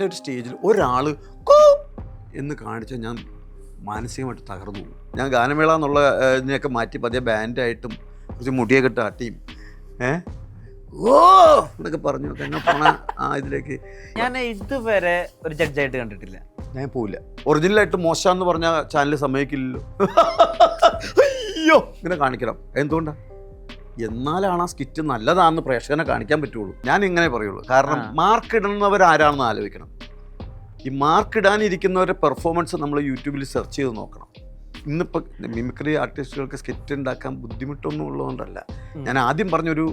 എന്റെ ഒരു സ്റ്റേജിൽ ഒരാൾ കോ എന്ന് കാണിച്ചാൽ ഞാൻ മാനസികമായിട്ട് തകർന്നു പോകും. ഞാൻ ഗാനമേള എന്നുള്ള ഇതിനെയൊക്കെ മാറ്റി പതിയെ ബാൻഡായിട്ടും കുറച്ച് മുടിയൊക്കെ ഇട്ട് ആട്ടിയും ഏ? ഓ! എന്നൊക്കെ പറഞ്ഞു. എന്നെ പോണ ആ ഇതിലേക്ക്? ഞാൻ ഇതുവരെ ഒരു ജഡ്ജായിട്ട് കണ്ടിട്ടില്ല. ഞാൻ പോവില്ല. ഒറിജിനലായിട്ട് മോശമെന്ന് പറഞ്ഞ ചാനൽ സമ്മതിക്കില്ലല്ലോ. അയ്യോ! ഇങ്ങനെ കാണിക്കണം. എന്തുകൊണ്ടാ? എന്നാലാണ് ആ സ്കിറ്റ് നല്ലതാണെന്ന് പ്രേക്ഷകനെ കാണിക്കാൻ പറ്റുള്ളൂ. ഞാൻ ഇങ്ങനെ പറയുള്ളൂ. കാരണം മാർക്ക് ഇടുന്നവർ ആരാണെന്ന് ആലോചിക്കണം. ഈ മാർക്ക് ഇടാനിരിക്കുന്നവരുടെ പെർഫോമൻസ് നമ്മൾ യൂട്യൂബിൽ സെർച്ച് ചെയ്ത് നോക്കണം. ഇന്നിപ്പോൾ മിമിക്രി ആർട്ടിസ്റ്റുകൾക്ക് സ്കിറ്റ് ഉണ്ടാക്കാൻ ബുദ്ധിമുട്ടൊന്നും ഉള്ളതുകൊണ്ടല്ല. ഞാൻ ആദ്യം പറഞ്ഞൊരു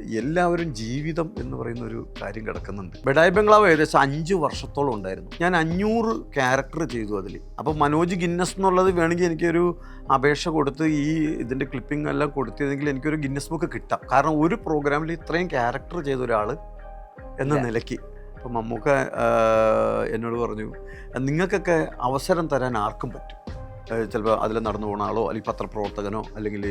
എല്ലാവരും ജീവിതം എന്ന് പറയുന്ന ഒരു കാര്യം കിടക്കുന്നുണ്ട്. ബെഡായ് ബംഗ്ലാവ് ഏകദേശം അഞ്ച് വർഷത്തോളം ഉണ്ടായിരുന്നു. ഞാൻ അഞ്ഞൂറ് ക്യാരക്ടർ ചെയ്തു അതിൽ അപ്പോൾ മനോജ് ഗിന്നസ് എന്നുള്ളത് വേണമെങ്കിൽ എനിക്കൊരു അപേക്ഷ കൊടുത്ത് ഈ ഇതിന്റെ ക്ലിപ്പിംഗ് എല്ലാം കൊടുത്തിരുന്നെങ്കിൽ എനിക്കൊരു ഗിന്നസ് ബുക്ക് കിട്ടാം. കാരണം ഒരു പ്രോഗ്രാമിൽ ഇത്രയും ക്യാരക്ടർ ചെയ്ത ഒരാൾ എന്ന. നിലയ്ക്ക്. അപ്പം മമ്മൂക്ക എന്നോട് പറഞ്ഞു നിങ്ങൾക്കൊക്കെ അവസരം തരാൻ ആർക്കും പറ്റും? ചിലപ്പോൾ അതിൽ നടന്നു പോകുന്ന ആളോ അല്ലെങ്കിൽ പത്രപ്രവർത്തകനോ അല്ലെങ്കിൽ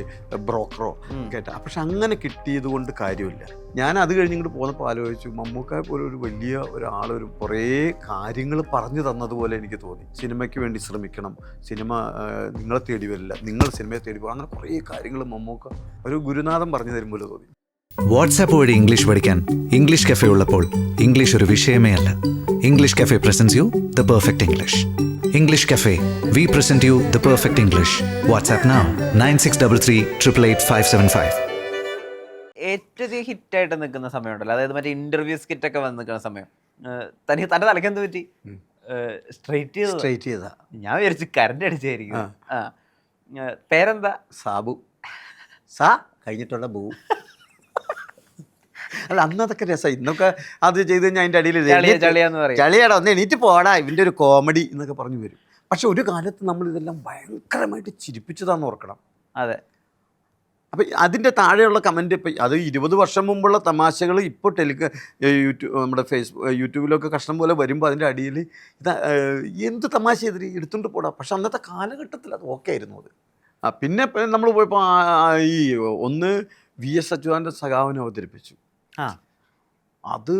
ബ്രോക്കറോ കേട്ട പക്ഷെ അങ്ങനെ കിട്ടിയത് കൊണ്ട് കാര്യമില്ല. ഞാൻ അത് കഴിഞ്ഞ് ഇങ്ങോട്ട് പോന്നപ്പോൾ ആലോചിച്ചു മമ്മൂക്ക പോലെ ഒരു വലിയ ഒരാൾ ഒരു കുറേ കാര്യങ്ങൾ പറഞ്ഞു തന്നതുപോലെ എനിക്ക് തോന്നി. സിനിമയ്ക്ക് വേണ്ടി ശ്രമിക്കണം സിനിമ നിങ്ങളെ തേടി വരില്ല നിങ്ങൾ സിനിമയെ തേടി പോകും അങ്ങനെ കുറേ കാര്യങ്ങൾ മമ്മൂക്ക ഒരു ഗുരുനാഥൻ പറഞ്ഞു തരും പോലെ തോന്നി. വാട്സാപ്പ് വഴി ഇംഗ്ലീഷ് പഠിക്കാൻ ഇംഗ്ലീഷ് കഫേ ഉള്ളപ്പോൾ ഇംഗ്ലീഷ് ഒരു വിഷയമേ അല്ല. English cafe presents you the perfect English English cafe we present you the perfect English WhatsApp now nine six double three triple eight five seven five ഏറ്റവും ഹിറ്റായിട്ട് നിൽക്കുന്ന സമയമുണ്ടല്ലോ. അതായത് മറ്റേ ഇന്റർവ്യൂ സ്കിറ്റ് ഒക്കെ വന്ന് നിൽക്കുന്ന സമയം. തനിക്ക് തന്റെ തലയ്ക്ക് എന്ത് പറ്റി. സ്ട്രൈറ്റ് ചെയ്ത് സ്ട്രൈറ്റ് ചെയ്താ ഞാൻ വിചാരിച്ചു കറണ്ട് അടിച്ചായിരിക്കും. പേരെന്താ? സാബു. സാ കഴിഞ്ഞിട്ടുള്ള ബൂ. അല്ല അന്ന് അതൊക്കെ രസമായി ഇന്നൊക്കെ അത് ചെയ്ത് കഴിഞ്ഞാൽ അതിന്റെ അടിയിൽ ചളിയാടാ ഒന്ന് എണീറ്റ് പോടാ ഇവന്റെ ഒരു കോമഡി എന്നൊക്കെ പറഞ്ഞു വരും. പക്ഷെ ഒരു കാലത്ത് നമ്മൾ ഇതെല്ലാം ഭയങ്കരമായിട്ട് ചിരിപ്പിച്ചതാന്ന് ഓർക്കണം. അതെ. അപ്പം അതിന്റെ താഴെയുള്ള കമന്റ് ഇപ്പം അത് ഇരുപത് വർഷം മുമ്പുള്ള തമാശകൾ ഇപ്പോൾ ടെലിക യൂട്യൂബ് നമ്മുടെ ഫേസ്ബുക്ക് യൂട്യൂബിലൊക്കെ കഷ്ണം പോലെ വരുമ്പോൾ അതിന്റെ അടിയിൽ ഇത് എന്ത് തമാശ എതിരി എടുത്തുകൊണ്ട് പോടാം. പക്ഷെ അന്നത്തെ കാലഘട്ടത്തിൽ അത് ഓക്കെ ആയിരുന്നു അത്. ആ പിന്നെ നമ്മൾ പോയപ്പോൾ ഈ ഒന്ന് വി എസ് അച്യുതാനന്ദ സഖാവിനെ അവതരിപ്പിച്ചു. അത്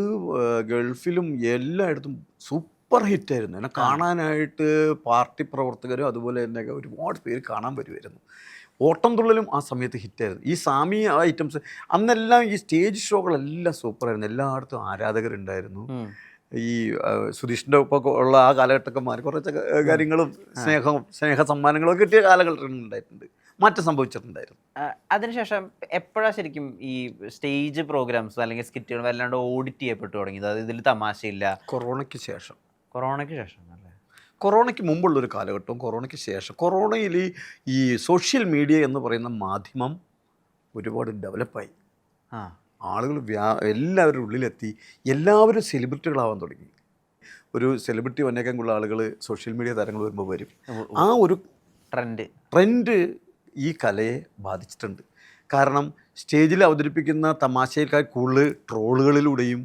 ഗൾഫിലും എല്ലായിടത്തും സൂപ്പർ ഹിറ്റായിരുന്നു. എന്നെ കാണാനായിട്ട് പാർട്ടി പ്രവർത്തകരും അതുപോലെ തന്നെ ഒരുപാട് പേര് കാണാൻ വരുമായിരുന്നു ഓട്ടം തുള്ളലും ആ സമയത്ത് ഹിറ്റായിരുന്നു. ഈ സാമി ഐറ്റംസ് അന്നെല്ലാം ഈ സ്റ്റേജ് ഷോകളെല്ലാം സൂപ്പറായിരുന്നു. എല്ലായിടത്തും ആരാധകരുണ്ടായിരുന്നു. ഈ സുധീഷിന്റെ ഒപ്പം ഉള്ള ആ കാലഘട്ടക്കന്മാർ കുറച്ച് കാര്യങ്ങളും സ്നേഹവും സ്നേഹ സമ്മാനങ്ങളും കിട്ടിയ കാലഘട്ടങ്ങളുണ്ടായിട്ടുണ്ട്. ഉണ്ടായിട്ടുണ്ട് മാറ്റം സംഭവിച്ചിട്ടുണ്ടായിരുന്നു. അതിനുശേഷം എപ്പോഴാണ് ശരിക്കും ഈ സ്റ്റേജ് പ്രോഗ്രാംസ് അല്ലെങ്കിൽ സ്കിറ്റുകൾ വല്ലാണ്ട് ഓഡിറ്റ് ചെയ്യപ്പെട്ടു തുടങ്ങിയത് അത് ഇതിൽ തമാശയില്ല. കൊറോണയ്ക്ക് ശേഷം. കൊറോണയ്ക്ക് ശേഷം അല്ലേ? കൊറോണയ്ക്ക് മുമ്പുള്ളൊരു കാലഘട്ടവും കൊറോണയ്ക്ക് ശേഷം. കൊറോണയിൽ ഈ- സോഷ്യൽ മീഡിയ എന്ന് പറയുന്ന മാധ്യമം ഒരുപാട് ഡെവലപ്പായി. ആ. ആളുകൾ വ്യാ എല്ലാവരുടെ ഉള്ളിലെത്തി. എല്ലാവരും സെലിബ്രിറ്റികളാവാൻ തുടങ്ങി. ഒരു സെലിബ്രിറ്റി വന്നേക്കാനുള്ള ആളുകൾ സോഷ്യൽ മീഡിയ താരങ്ങൾ വരുമ്പോൾ വരും. ആ ഒരു ട്രെൻഡ്. ട്രെൻഡ് ഈ കലയെ ബാധിച്ചിട്ടുണ്ട്. കാരണം സ്റ്റേജിൽ അവതരിപ്പിക്കുന്ന തമാശയേക്കാൾ കൂടുതൽ ട്രോളുകളിലൂടെയും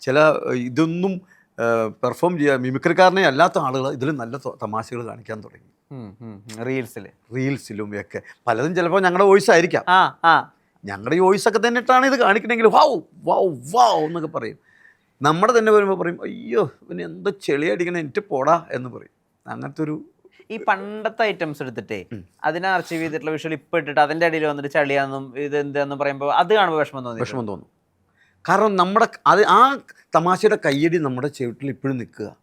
ചില ഇതൊന്നും പെർഫോം ചെയ്യാൻ മിമിക്രിക്കാരനെ അല്ലാത്ത ആളുകൾ ഇതിൽ നല്ല തമാശകൾ കാണിക്കാൻ തുടങ്ങി. റീൽസിൽ റീൽസിലും. ഒക്കെ. പലതും ചിലപ്പോൾ ഞങ്ങളുടെ വോയിസ് ആയിരിക്കാം. ഞങ്ങളുടെ ഈ വോയിസ് ഒക്കെ തന്നിട്ടാണ് ഇത് കാണിക്കണമെങ്കിൽ വൗ വൗ വൗ എന്നൊക്കെ പറയും. നമ്മുടെ തന്നെ വരുമ്പോൾ പറയും അയ്യോ ഇവന് എന്ത് ചെളിയടിക്കണം എനിക്ക് പോടാ എന്ന് പറയും. അങ്ങനത്തെ ഒരു ഈ പണ്ടത്തെ ഐറ്റംസ് എടുത്തിട്ടേ അതിനെ അർച്ചീവ് ചെയ്തിട്ടുള്ള വിഷ്വൽ ഇപ്പൊ ഇട്ടിട്ട് അതിന്റെ അടിയിൽ വന്നിട്ട് ചളിയാന്നും ഇത് എന്താന്ന് പറയുമ്പോൾ അത് കാണുമ്പോൾ വിഷമം തോന്നി വിഷമം തോന്നും. കാരണം നമ്മുടെ അത് ആ തമാശയുടെ കയ്യടി നമ്മുടെ ചെവിട്ടിൽ ഇപ്പോഴും നിൽക്കുക.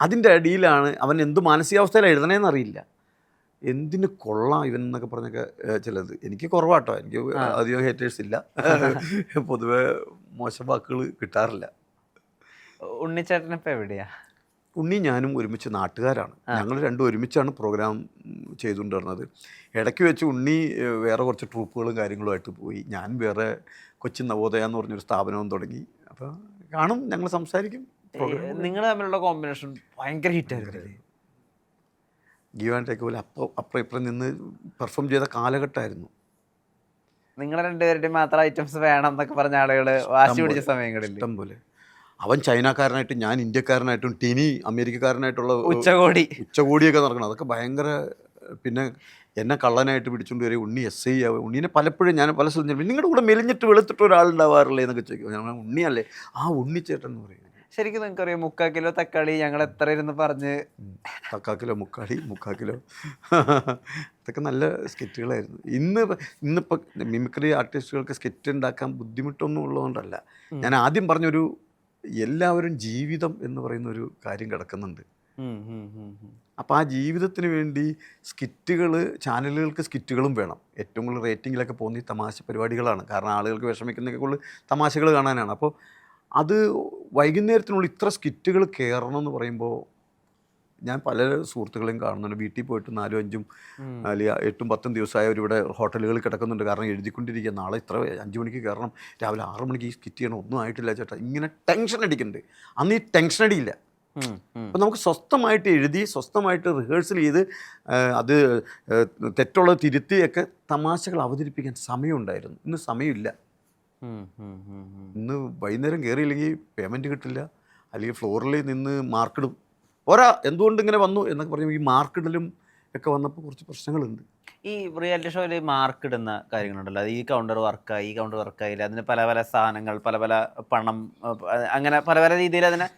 അതിന്റെ അടിയിലാണ് അവൻ എന്ത് മാനസികാവസ്ഥയിലാണ് എഴുതണേന്ന് അറിയില്ല. എന്തിന് കൊള്ളാം ഇവൻ എന്നൊക്കെ പറഞ്ഞൊക്കെ ചിലത്. എനിക്ക് കുറവാട്ടോ. എനിക്ക്. അധികം ഹേറ്റേഴ്സ് ഇല്ല. പൊതുവേ മോശം വാക്കുകൾ കിട്ടാറില്ല. ഉണ്ണിച്ചേട്ടനിപ്പോൾ എവിടെയാണ് എവിടെയാ? ഉണ്ണി ഞാനും ഒരുമിച്ച് നാട്ടുകാരാണ്. ഞങ്ങൾ രണ്ടും ഒരുമിച്ചാണ് പ്രോഗ്രാം ചെയ്തുകൊണ്ടിരുന്നത്. ഇടയ്ക്ക് വെച്ച് ഉണ്ണി വേറെ കുറച്ച് ട്രൂപ്പുകളും കാര്യങ്ങളുമായിട്ട് പോയി. ഞാൻ വേറെ കൊച്ചി നവോദയ എന്ന് പറഞ്ഞൊരു സ്ഥാപനവും തുടങ്ങി. അപ്പോൾ കാണും ഞങ്ങൾ സംസാരിക്കും. നിങ്ങൾ തമ്മിലുള്ള കോമ്പിനേഷൻ ഭയങ്കര ഹിറ്റായിരുന്നു ഗീവ് ആൻഡ് ടേക്ക് പോലെ അപ്പോൾ അപ്പുറം ഇപ്പുറം നിന്ന് പെർഫോം ചെയ്ത കാലഘട്ടമായിരുന്നു. നിങ്ങളെ രണ്ടുപേരുടെയും മാത്രം ഐറ്റംസ് വേണം എന്നൊക്കെ പറഞ്ഞ ആളുകൾ വാശി പിടിച്ച. സമയങ്ങളിൽ ഇഷ്ടം പോലെ. അവൻ ചൈനക്കാരനായിട്ടും ഞാൻ ഇന്ത്യക്കാരനായിട്ടും ടിനി അമേരിക്കക്കാരനായിട്ടുള്ള ഉച്ചകോടി. ഉച്ചകോടിയൊക്കെ നടക്കണം. അതൊക്കെ ഭയങ്കര പിന്നെ എന്നെ കള്ളനായിട്ട് പിടിച്ചുകൊണ്ട് വരും ഉണ്ണി എസ് ഐ ആവും ഉണ്ണീനെ പലപ്പോഴും ഞാൻ പല സ്ഥലത്തും നിങ്ങളുടെ കൂടെ മെലിഞ്ഞിട്ട് വെളുത്തിട്ട് ഒരാളുണ്ടാവാറില്ലേ? എന്നൊക്കെ ചോദിക്കും. ഞാൻ പറഞ്ഞു, ഉണ്ണിയല്ലേ? ആ ഉണ്ണിച്ചേട്ടൻ എന്ന് പറയും ശരിക്കും നിങ്ങൾക്ക് അറിയാം മുക്കാൽ കിലോ തക്കാളി ഞങ്ങൾ എത്ര ഇരുന്ന് പറഞ്ഞ് തക്കാ കിലോ മുക്കാളി മുക്കാ കിലോ. ഇതൊക്കെ നല്ല സ്കെറ്റുകളായിരുന്നു. ഇന്ന് ഇന്നിപ്പോൾ മിമിക്രി ആർട്ടിസ്റ്റുകൾക്ക് സ്കെറ്റ് ഉണ്ടാക്കാൻ ബുദ്ധിമുട്ടൊന്നും ഉള്ളതുകൊണ്ടല്ല. ഞാൻ ആദ്യം പറഞ്ഞൊരു എല്ലാവരും ജീവിതം എന്ന് പറയുന്ന ഒരു കാര്യം കിടക്കുന്നുണ്ട്. അപ്പോൾ ആ ജീവിതത്തിന് വേണ്ടി സ്കിറ്റുകൾ ചാനലുകൾക്ക് സ്കിറ്റുകളും വേണം. ഏറ്റവും കൂടുതൽ റേറ്റിങ്ങിലൊക്കെ പോകുന്ന ഈ തമാശ പരിപാടികളാണ്. കാരണം ആളുകൾക്ക് വിഷമിക്കുന്നതൊക്കെ കൂടുതൽ തമാശകൾ കാണാനാണ്. അപ്പോൾ അത് വൈകുന്നേരത്തിനുള്ളിൽ ഇത്ര സ്കിറ്റുകൾ കയറണം എന്ന് പറയുമ്പോൾ ഞാൻ പല സുഹൃത്തുക്കളെയും കാണുന്നുണ്ട്. വീട്ടിൽ പോയിട്ട് നാലും അഞ്ചും. അല്ലെങ്കിൽ എട്ടും പത്തും ദിവസമായി ഇവിടെ ഹോട്ടലുകളിൽ കിടക്കുന്നുണ്ട്. കാരണം എഴുതിക്കൊണ്ടിരിക്കുക നാളെ ഇത്ര അഞ്ച് മണിക്ക് കയറണം. രാവിലെ ആറ് മണിക്ക് ഈ സ്കിറ്റ് ചെയ്യണം. ഒന്നും ആയിട്ടില്ല ചേട്ടാ. ഇങ്ങനെ ടെൻഷൻ അടിക്കുന്നുണ്ട്. അന്ന് ഈ ടെൻഷൻ അടിയില്ല. അപ്പം നമുക്ക് സ്വസ്ഥമായിട്ട് എഴുതി സ്വസ്ഥമായിട്ട് റിഹേഴ്സൽ ചെയ്ത് അത് തെറ്റുള്ളത് തിരുത്തിയൊക്കെ തമാശകൾ അവതരിപ്പിക്കാൻ സമയമുണ്ടായിരുന്നു. ഇന്ന് സമയമില്ല. ഇന്ന് വൈകുന്നേരം കയറിയില്ലെങ്കിൽ പേയ്മെന്റ് കിട്ടില്ല. അല്ലെങ്കിൽ ഫ്ലോറിൽ നിന്ന് മാർക്കിടും പോരാ എന്തുകൊണ്ട് ഇങ്ങനെ വന്നു എന്നൊക്കെ പറഞ്ഞു ഈ മാർക്കിടലും ഒക്കെ വന്നപ്പോൾ കുറച്ച് പ്രശ്നങ്ങളുണ്ട്. ഈ റിയാലിറ്റി ഷോയിൽ മാർക്ക് ഇടുന്ന കാര്യങ്ങളുണ്ടല്ലോ. അത് ഈ കൗണ്ടർ വർക്കായി ഈ കൗണ്ടർ വർക്കായില്ല അതിന് പല പല സാധനങ്ങൾ പല പല പണം അങ്ങനെ പല പല രീതിയിൽ അതിനെ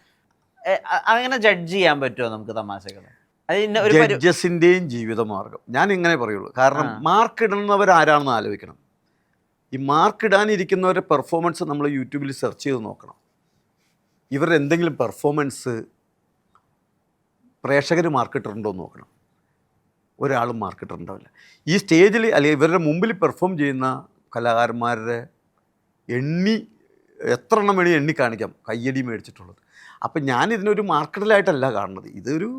അങ്ങനെ ജഡ്ജ് ചെയ്യാൻ പറ്റുമോ നമുക്ക് തമാശകൾ? ജഡ്ജസിന്റെയും ജീവിത മാർഗം ഞാൻ ഇങ്ങനെ പറയുള്ളൂ. കാരണം. മാർക്ക് ഇടുന്നവർ ആരാണെന്ന് ആലോചിക്കണം. ഈ മാർക്ക് ഇടാനിരിക്കുന്നവരുടെ പെർഫോമൻസ് നമ്മൾ യൂട്യൂബിൽ സെർച്ച് ചെയ്ത് നോക്കണം. ഇവരുടെ എന്തെങ്കിലും പെർഫോമൻസ് പ്രേക്ഷകർ മാർക്കിട്ടിട്ടുണ്ടോ എന്ന് നോക്കണം. ഒരാളും മാർക്കിട്ടിട്ടുണ്ടാവില്ല ഈ സ്റ്റേജിൽ അല്ലെങ്കിൽ ഇവരുടെ മുമ്പിൽ പെർഫോം ചെയ്യുന്ന കലാകാരന്മാരുടെ എണ്ണി എത്ര എണ്ണം വേണി എണ്ണി കാണിക്കാം. കയ്യടി മേടിച്ചിട്ടുള്ളത്. അപ്പം ഞാൻ ഇതിനൊരു മാർക്കറ്റിലായിട്ടല്ല കാണുന്നത്. ഇതൊരു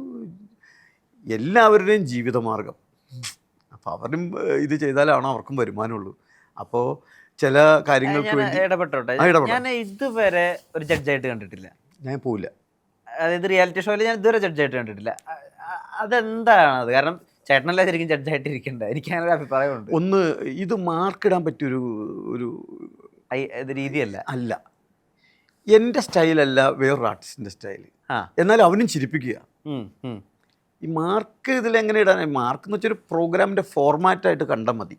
എല്ലാവരുടെയും ജീവിതമാർഗം. അപ്പോൾ അവരും ഇത് ചെയ്താലാണോ അവർക്കും വരുമാനമുള്ളൂ. അപ്പോൾ ചില കാര്യങ്ങൾക്ക് വേണ്ടി ഇടപെട്ടോട്ടെ. ഞാൻ ഇതുവരെ ഒരു ജഡ്ജായിട്ട് കണ്ടിട്ടില്ല. ഞാൻ പോവില്ല. അതായത് റിയാലിറ്റി ഷോയിൽ ഞാൻ ഇതുവരെ ജഡ്ജായിട്ട് കണ്ടിട്ടില്ല. അതെന്താണ് അത് കാരണം ചേട്ടനല്ല ശരിക്കും ജഡ്ജായിട്ട് ഇരിക്കണ്ട എനിക്ക് അങ്ങനെ ഒരു അഭിപ്രായമുണ്ട്. ഒന്ന് ഇത് മാർക്കിടാൻ പറ്റിയൊരു ഒരു രീതിയല്ല. അല്ല. എന്റെ സ്റ്റൈലല്ല വേറൊരു ആർട്ടിസ്റ്റിന്റെ സ്റ്റൈൽ എന്നാലും അവനും ചിരിപ്പിക്കുക. ഈ മാർക്ക് ഇതിലെങ്ങനെ ഇടാൻ? മാർക്ക് എന്ന് വെച്ചാൽ ഒരു പ്രോഗ്രാമിന്റെ ഫോർമാറ്റായിട്ട് കണ്ടാൽ മതി.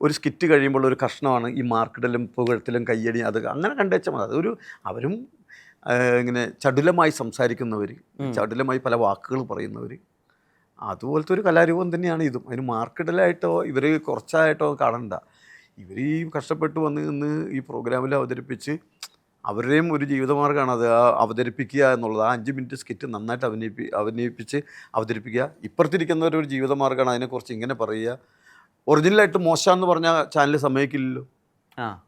ഒരു സ്കിറ്റ് കഴിയുമ്പോൾ ഒരു കഷ്ണമാണ് ഈ മാർക്കിടലും പുകഴത്തിലും കയ്യടി അത് അങ്ങനെ കണ്ടുവച്ചാൽ മതി. അതൊരു അവരും ഇങ്ങനെ ചടുലമായി സംസാരിക്കുന്നവർ ചടുലമായി പല വാക്കുകൾ പറയുന്നവർ അതുപോലത്തെ ഒരു കലാരൂപം തന്നെയാണ് ഇതും. അതിന് മാർക്കറ്റിലായിട്ടോ ഇവർ കുറച്ചായിട്ടോ കാണണ്ട. ഇവർ ഈ കഷ്ടപ്പെട്ട് വന്ന് നിന്ന് ഈ പ്രോഗ്രാമിൽ അവതരിപ്പിച്ച് അവരുടെയും ഒരു ജീവിതമാർഗമാണ് അത് അവതരിപ്പിക്കുക എന്നുള്ളത്. ആ അഞ്ച് മിനിറ്റ് സ്കിറ്റ് നന്നായിട്ട് അഭിനയിപ്പി അഭിനയിപ്പിച്ച് അവതരിപ്പിക്കുക. ഇപ്പുറത്തിരിക്കുന്നവരുടെ ഒരു ജീവിതമാർഗമാണ് അതിനെക്കുറിച്ച് ഇങ്ങനെ പറയുക. ഒറിജിനലായിട്ട് മോശമെന്ന് പറഞ്ഞാൽ ചാനൽ സമ്മതിക്കില്ലല്ലോ. ആ.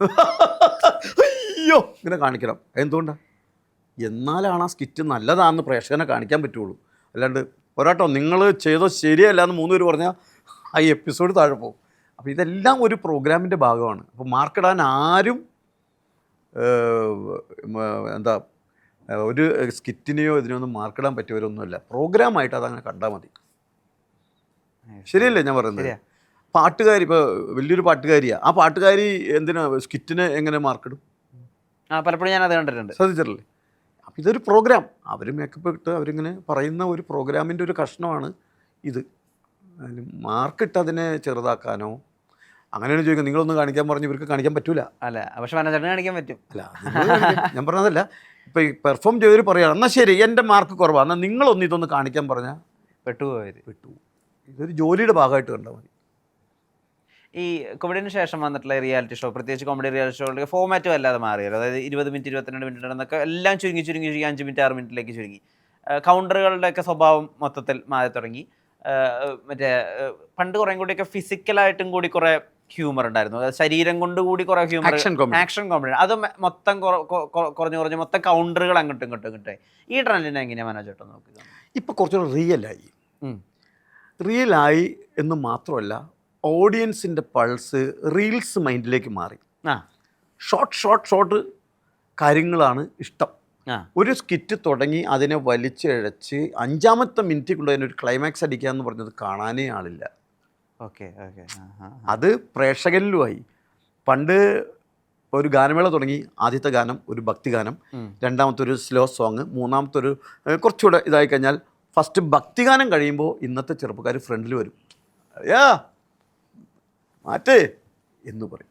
അയ്യോ ഇങ്ങനെ കാണിക്കണം. എന്തുകൊണ്ടാണ് എന്നാലാണ് ആ സ്കിറ്റ് നല്ലതാണെന്ന് പ്രേക്ഷകനെ കാണിക്കാൻ പറ്റുള്ളൂ. അല്ലാണ്ട് പോരാട്ടോ നിങ്ങൾ ചെയ്തോ ശരിയല്ല എന്ന് മൂന്ന് പേര് പറഞ്ഞാൽ ആ എപ്പിസോഡ് താഴെ പോകും. അപ്പോൾ ഇതെല്ലാം ഒരു പ്രോഗ്രാമിന്റെ ഭാഗമാണ്. അപ്പോൾ മാർക്കിടാൻ ആരും എന്താ ഒരു സ്കിറ്റിനെയോ ഇതിനൊന്നും മാർക്കിടാൻ പറ്റിയവരൊന്നുമല്ല. പ്രോഗ്രാമായിട്ട് അതങ്ങനെ കണ്ടാൽ മതി. ശരിയല്ലേ ഞാൻ പറയുന്നത്. പാട്ടുകാരി ഇപ്പോൾ വലിയൊരു പാട്ടുകാരിയാണ് ആ പാട്ടുകാരി എന്തിനാ സ്കിറ്റിനെ എങ്ങനെ മാർക്കിടും പലപ്പോഴും ഞാൻ അത് കണ്ടിട്ടുണ്ട്. ശ്രദ്ധിച്ചിട്ടില്ലേ? അപ്പം ഇതൊരു പ്രോഗ്രാം അവർ മേക്കപ്പ് ഇട്ട് അവരിങ്ങനെ പറയുന്ന ഒരു പ്രോഗ്രാമിന്റെ ഒരു കഷ്ണമാണ് ഇത്. മാർക്കിട്ട് അതിനെ ചെറുതാക്കാനോ അങ്ങനെയാണ് ചോദിക്കുന്നത്. നിങ്ങളൊന്നും കാണിക്കാൻ പറഞ്ഞു ഇവർക്ക് കാണിക്കാൻ പറ്റൂല. അല്ല പക്ഷെ മാനേജറിനെ കാണിക്കാൻ പറ്റും. അല്ല. ഞാൻ പറഞ്ഞതല്ല. ഇപ്പം ഈ പെർഫോം ചെയ്തവർ പറയുകയാണ് എന്നാൽ ശരി എന്റെ മാർക്ക് കുറവാണ് എന്നാൽ നിങ്ങളൊന്ന് ഇതൊന്ന് കാണിക്കാൻ പറഞ്ഞാൽ പെട്ടുപോയത്. പെട്ടു. ഇതൊരു ജോലിയുടെ ഭാഗമായിട്ട് കണ്ടാൽ മതി. ഈ കോമഡിന് ശേഷം വന്നിട്ടുള്ള റിയാലിറ്റി ഷോ പ്രത്യേകിച്ച് കോമഡി റിയാലിറ്റി ഷോകളുടെ ഫോമാറ്റും അല്ലാതെ മാറിയല്ലോ അതായത് ഇരുപത് മിനിറ്റ് ഇരുപത്തിരണ്ട് മിനിറ്റ് എന്നൊക്കെ എല്ലാം ചുരുങ്ങി ചുരുങ്ങി ചുരുങ്ങി അഞ്ച് മിനിറ്റ് ആറ് മിനിറ്റിലേക്ക് ചുരുങ്ങി. കൗണ്ടറുകളുടെയൊക്കെ സ്വഭാവം മൊത്തത്തിൽ മാറി തുടങ്ങി. മറ്റേ പണ്ട് കുറേ കൂടിയൊക്കെ ഫിസിക്കലായിട്ടും കൂടി കുറേ ഹ്യൂമർ ഉണ്ടായിരുന്നു. അതായത് ശരീരം കൊണ്ട് കൂടി കുറേ ഹ്യൂമർ ആക്ഷൻ കോമഡി അത് മൊത്തം കുറഞ്ഞു കുറഞ്ഞ് കുറഞ്ഞ് മൊത്തം കൗണ്ടറുകൾ അങ്ങോട്ടും ഇങ്ങോട്ടും ഇങ്ങോട്ടേ. ഈ ട്രെൻഡിനെ എങ്ങനെയാണ് മനോജേട്ടൻ നോക്കുക ഇപ്പോൾ കുറച്ചുകൂടെ റിയലായി റിയലായി എന്ന് മാത്രമല്ല ഓഡിയൻസിന്റെ പൾസ് റീൽസ് മൈൻഡിലേക്ക് മാറി. ആ. ഷോർട്ട് ഷോർട്ട് ഷോർട്ട് കാര്യങ്ങളാണ് ഇഷ്ടം. ഒരു സ്കിറ്റ് തുടങ്ങി അതിനെ വലിച്ചിഴച്ച് അഞ്ചാമത്തെ മിനിറ്റിൽ കൊണ്ട് അതിനൊരു ക്ലൈമാക്സ് അടിക്കുക എന്ന് പറഞ്ഞത് കാണാനേ ആളില്ല. Okay okay. അത് പ്രേക്ഷകരിലുമായി. പണ്ട് ഒരു ഗാനമേള തുടങ്ങി. ആദ്യത്തെ ഗാനം ഒരു ഭക്തിഗാനം ഗാനം. രണ്ടാമത്തെ ഒരു സ്ലോ സോങ് മൂന്നാമത്തെ ഒരു കുറച്ചുകൂടെ ഇതായി കഴിഞ്ഞാൽ ഫസ്റ്റ് ഭക്തിഗാനം കഴിയുമ്പോൾ ഇന്നത്തെ ചെറുപ്പക്കാർ ഫ്രണ്ടിൽ വരും. യാ മാറ്റേ എന്ന് പറയും.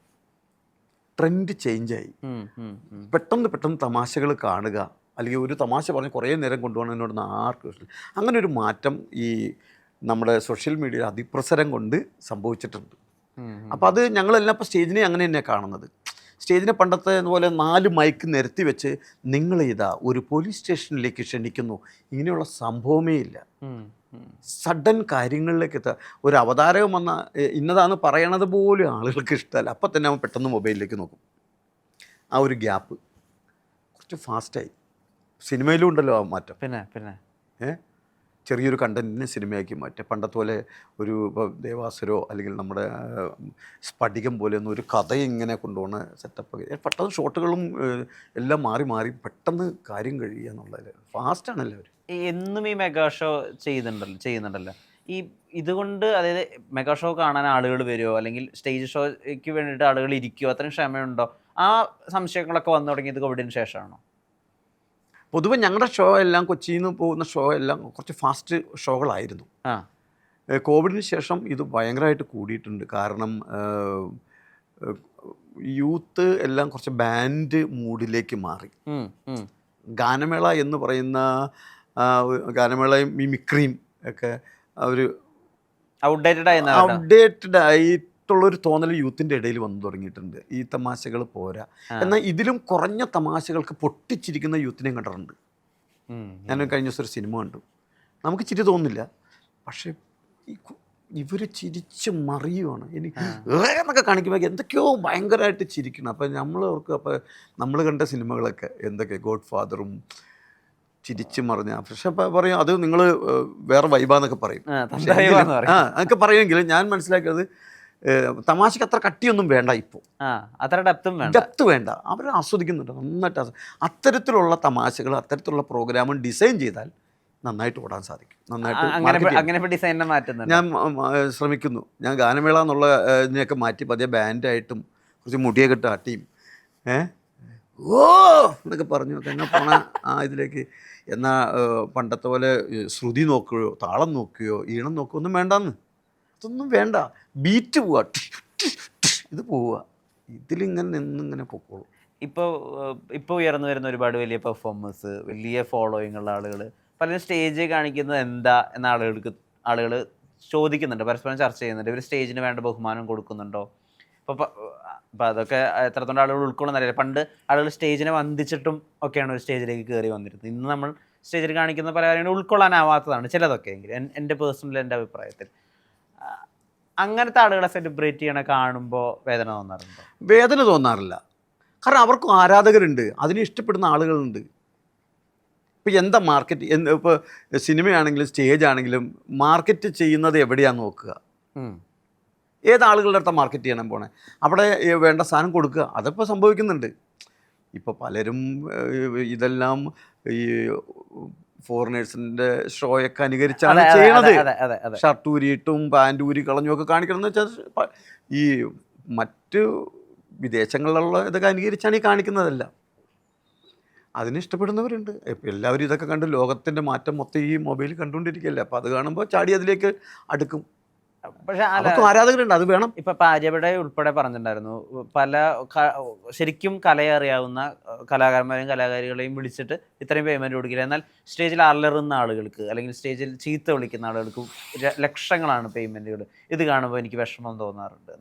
ട്രെൻഡ് ചേഞ്ചായി. പെട്ടെന്ന് പെട്ടെന്ന് തമാശകൾ കാണുക അല്ലെങ്കിൽ ഒരു തമാശ പറഞ്ഞ് കുറേ നേരം കൊണ്ടുപോകണമെന്നോട് ആർക്കും ഇഷ്ടം അങ്ങനെ ഒരു മാറ്റം ഈ നമ്മുടെ സോഷ്യൽ മീഡിയ അതിപ്രസരം കൊണ്ട് സംഭവിച്ചിട്ടുണ്ട്. അപ്പോൾ അത് ഞങ്ങളെല്ലാം ഇപ്പോൾ സ്റ്റേജിനെ അങ്ങനെ തന്നെയാണ് കാണുന്നത്. സ്റ്റേജിനെ പണ്ടത്തെ പോലെ നാല് മൈക്ക് നിരത്തി വെച്ച് നിങ്ങൾ ഇതാ ഒരു പോലീസ് സ്റ്റേഷനിലേക്ക് ക്ഷണിക്കുന്നു. ഇങ്ങനെയുള്ള സംഭവമേ ഇല്ല. സഡൻ കാര്യങ്ങളിലേക്ക് എത്തുക ഒരു അവതാരകം വന്ന ഇന്നതാന്ന് പറയണത് പോലും ആളുകൾക്ക് ഇഷ്ടമല്ല അപ്പം തന്നെ അവൻ പെട്ടെന്ന് മൊബൈലിലേക്ക് നോക്കും. ആ ഒരു ഗ്യാപ്പ്. കുറച്ച് ഫാസ്റ്റായി. സിനിമയിലും ഉണ്ടല്ലോ ആ മാറ്റം. പിന്നെ പിന്നെ. ഏ? ചെറിയൊരു കണ്ടന്റിനെ സിനിമയാക്കി മാറ്റുക പണ്ടത്തെ പോലെ ഒരു ദേവാസുരോ അല്ലെങ്കിൽ നമ്മുടെ സ്പടികം സ്ഫടികം പോലെ ഒന്നും ഒരു കഥ ഇങ്ങനെ കൊണ്ടുപോകുന്ന സെറ്റപ്പ് പെട്ടെന്ന് ഷോട്ടുകളും എല്ലാം മാറി മാറി പെട്ടെന്ന് കാര്യം കഴിയുക എന്നുള്ളതിൽ ഫാസ്റ്റാണ് എല്ലാവരും. എന്നും ഈ മെഗാ ഷോ ചെയ്യുന്നുണ്ടല്ലോ ചെയ്യുന്നുണ്ടല്ലോ. ഈ ഇതുകൊണ്ട് അതായത് മെഗാ ഷോ കാണാൻ ആളുകൾ വരുമോ അല്ലെങ്കിൽ സ്റ്റേജ് ഷോയ്ക്ക് വേണ്ടിയിട്ട് ആളുകൾ ഇരിക്കുമോ അത്രയും ക്ഷമയുണ്ടോ? ആ സംശയങ്ങളൊക്കെ വന്നു തുടങ്ങിയത് കോവിഡിന് ശേഷമാണോ? പൊതുവെ ഞങ്ങളുടെ ഷോ എല്ലാം കൊച്ചിയിൽ നിന്ന് പോകുന്ന ഷോ എല്ലാം കുറച്ച് ഫാസ്റ്റ് ഷോകളായിരുന്നു. ആ. കോവിഡിന് ശേഷം ഇത് ഭയങ്കരമായിട്ട് കൂടിയിട്ടുണ്ട്. കാരണം യൂത്ത് എല്ലാം കുറച്ച് ബാൻഡ് മൂഡിലേക്ക് മാറി. ഗാനമേള എന്ന് പറയുന്ന ഗാനമേളയും മിമിക്രിയും ഒക്കെ ഒരു ഔട്ട്ഡേറ്റഡ്. ഔട്ട്ഡേറ്റഡ് ആയിട്ടുള്ളൊരു തോന്നൽ യൂത്തിന്റെ ഇടയിൽ വന്നു തുടങ്ങിയിട്ടുണ്ട്. ഈ തമാശകൾ പോരാ. എന്നാൽ ഇതിലും കുറഞ്ഞ തമാശകൾക്ക് പൊട്ടിച്ചിരിക്കുന്ന യൂത്തിനെ കണ്ടിട്ടുണ്ട്. ഞാൻ കഴിഞ്ഞ ദിവസം ഒരു സിനിമ കണ്ടു. നമുക്ക് ചിരി തോന്നില്ല പക്ഷേ ഇവർ ചിരിച്ച് മറിയുവാണ്. എനിക്ക് എന്നൊക്കെ കാണിക്കുമ്പോൾ എന്തൊക്കെയോ ഭയങ്കരമായിട്ട് ചിരിക്കണം. അപ്പം നമ്മൾ അവർക്ക് അപ്പോൾ നമ്മൾ കണ്ട സിനിമകളൊക്കെ എന്തൊക്കെ? ഗോഡ് ഫാദറും ചിരിച്ച് മറിഞ്ഞ. പക്ഷെ പറയും അത് നിങ്ങൾ വേറെ വൈബാന്നൊക്കെ പറയും. ആ, അതൊക്കെ പറയുമെങ്കിലും ഞാൻ മനസ്സിലാക്കിയത് തമാശക്ക് അത്ര കട്ടിയൊന്നും വേണ്ട ഇപ്പോൾ അത്ര ഡെപ്തും വേണ്ട. ഡെപ്ത് വേണ്ട. അവർ ആസ്വദിക്കുന്നുണ്ട് നന്നായിട്ട് അത്തരത്തിലുള്ള തമാശകൾ അത്തരത്തിലുള്ള പ്രോഗ്രാമും ഡിസൈൻ ചെയ്താൽ നന്നായിട്ട് ഓടാൻ സാധിക്കും. നന്നായിട്ട് അങ്ങനെ ഡിസൈനെ മാറ്റുന്നത് ഞാൻ ശ്രമിക്കുന്നു. ഞാൻ ഗാനമേള എന്നുള്ള ഏഹ്, ഇതിനെയൊക്കെ മാറ്റി പതിയെ ബാൻഡായിട്ടും കുറച്ച് മുടിയൊക്കെ ഇട്ട് ആട്ടിയും. ഏ? ഓ എന്നൊക്കെ പറഞ്ഞു. തന്നെ പോണ ആ ഇതിലേക്ക്. എന്നാൽ പണ്ടത്തെ പോലെ ശ്രുതി നോക്കുകയോ താളം നോക്കുകയോ ഈണം നോക്കുകയോ ഒന്നും വേണ്ടെന്ന്. അതൊന്നും വേണ്ട. ബീറ്റ് പോവുക. ഇത് പോവുക. ഇതിലിങ്ങനെ നിന്നിങ്ങനെ പൊക്കോളൂ. ഇപ്പോൾ ഇപ്പോൾ ഉയർന്നു വരുന്ന ഒരുപാട് വലിയ പെർഫോമൻസ് വലിയ ഫോളോയിങ് ഉള്ള ആളുകൾ പലരും സ്റ്റേജ് കാണിക്കുന്നത് എന്താ എന്ന ആളുകൾക്ക് ആളുകൾ ചോദിക്കുന്നുണ്ട്. പരസ്പരം ചർച്ച ചെയ്യുന്നുണ്ട്. ഇവർ സ്റ്റേജിന് വേണ്ട ബഹുമാനം കൊടുക്കുന്നുണ്ടോ? ഇപ്പോൾ അപ്പോൾ അതൊക്കെ എത്രത്തോളം ആളുകൾ ഉൾക്കൊള്ളുന്നറിയില്ല പണ്ട് ആളുകൾ സ്റ്റേജിനെ വന്ദിച്ചിട്ടും ഒക്കെയാണ് ഒരു സ്റ്റേജിലേക്ക് കയറി വന്നിരുന്നത്. ഇന്ന് നമ്മൾ സ്റ്റേജിൽ കാണിക്കുന്ന പല കാര്യങ്ങളും ഉൾക്കൊള്ളാനാവാത്തതാണ് ചിലതൊക്കെ എങ്കിലും എന്റെ പേഴ്സണൽ എന്റെ അഭിപ്രായത്തിൽ. അങ്ങനത്തെ ആളുകളെ സെലിബ്രേറ്റ് ചെയ്യണ കാണുമ്പോൾ വേദന തോന്നാറുണ്ടോ? വേദന തോന്നാറില്ല. കാരണം അവർക്കും ആരാധകരുണ്ട്. അതിനെ ഇഷ്ടപ്പെടുന്ന ആളുകളുണ്ട്. ഇപ്പോൾ എന്താ മാർക്കറ്റ് എന്ത് ഇപ്പോൾ സിനിമയാണെങ്കിലും സ്റ്റേജ് ആണെങ്കിലും മാർക്കറ്റ് ചെയ്യുന്നത് എവിടെയാണെന്ന് നോക്കുക. ഏത് ആളുകളുടെ അടുത്ത മാർക്കറ്റ് ചെയ്യണം പോണേ? അവിടെ വേണ്ട സാധനം കൊടുക്കുക. അതിപ്പോൾ സംഭവിക്കുന്നുണ്ട്. ഇപ്പോൾ പലരും ഇതെല്ലാം ഈ ഫോറിനേഴ്സിന്റെ ഷോയൊക്കെ അനുകരിച്ചാണ് ചെയ്യണത്. ഷർട്ട് ഊരിയിട്ടും പാന്റ് ഊരി കളഞ്ഞും ഒക്കെ കാണിക്കണമെന്ന് വെച്ചാൽ ഈ മറ്റ് വിദേശങ്ങളിലുള്ള ഇതൊക്കെ അനുകരിച്ചാണ് ഈ കാണിക്കുന്നതല്ല. അതിന് ഇഷ്ടപ്പെടുന്നവരുണ്ട്. ഇപ്പം എല്ലാവരും ഇതൊക്കെ കണ്ട് ലോകത്തിന്റെ മാറ്റം മൊത്തം ഈ മൊബൈൽ കണ്ടുകൊണ്ടിരിക്കുകയല്ലേ? അപ്പോൾ അത് കാണുമ്പോൾ ചാടി അതിലേക്ക് അടുക്കും. പക്ഷെ ആരാധകരുണ്ട് അത് വേണം. ഇപ്പൊ പാചകയുടെ ഉൾപ്പെടെ പറഞ്ഞിട്ടുണ്ടായിരുന്നു. പല ശരിക്കും കലയെ അറിയാവുന്ന കലാകാരന്മാരെയും കലാകാരികളെയും വിളിച്ചിട്ട് ഇത്രയും പേയ്മെന്റ് കൊടുക്കില്ല. എന്നാൽ സ്റ്റേജിൽ അലറുന്ന ആളുകൾക്ക് അല്ലെങ്കിൽ സ്റ്റേജിൽ ചീത്ത വിളിക്കുന്ന ആളുകൾക്ക് ലക്ഷങ്ങളാണ് പേയ്മെന്റുകൾ ഇത് കാണുമ്പോൾ എനിക്ക് വിഷമം തോന്നാറുണ്ട്.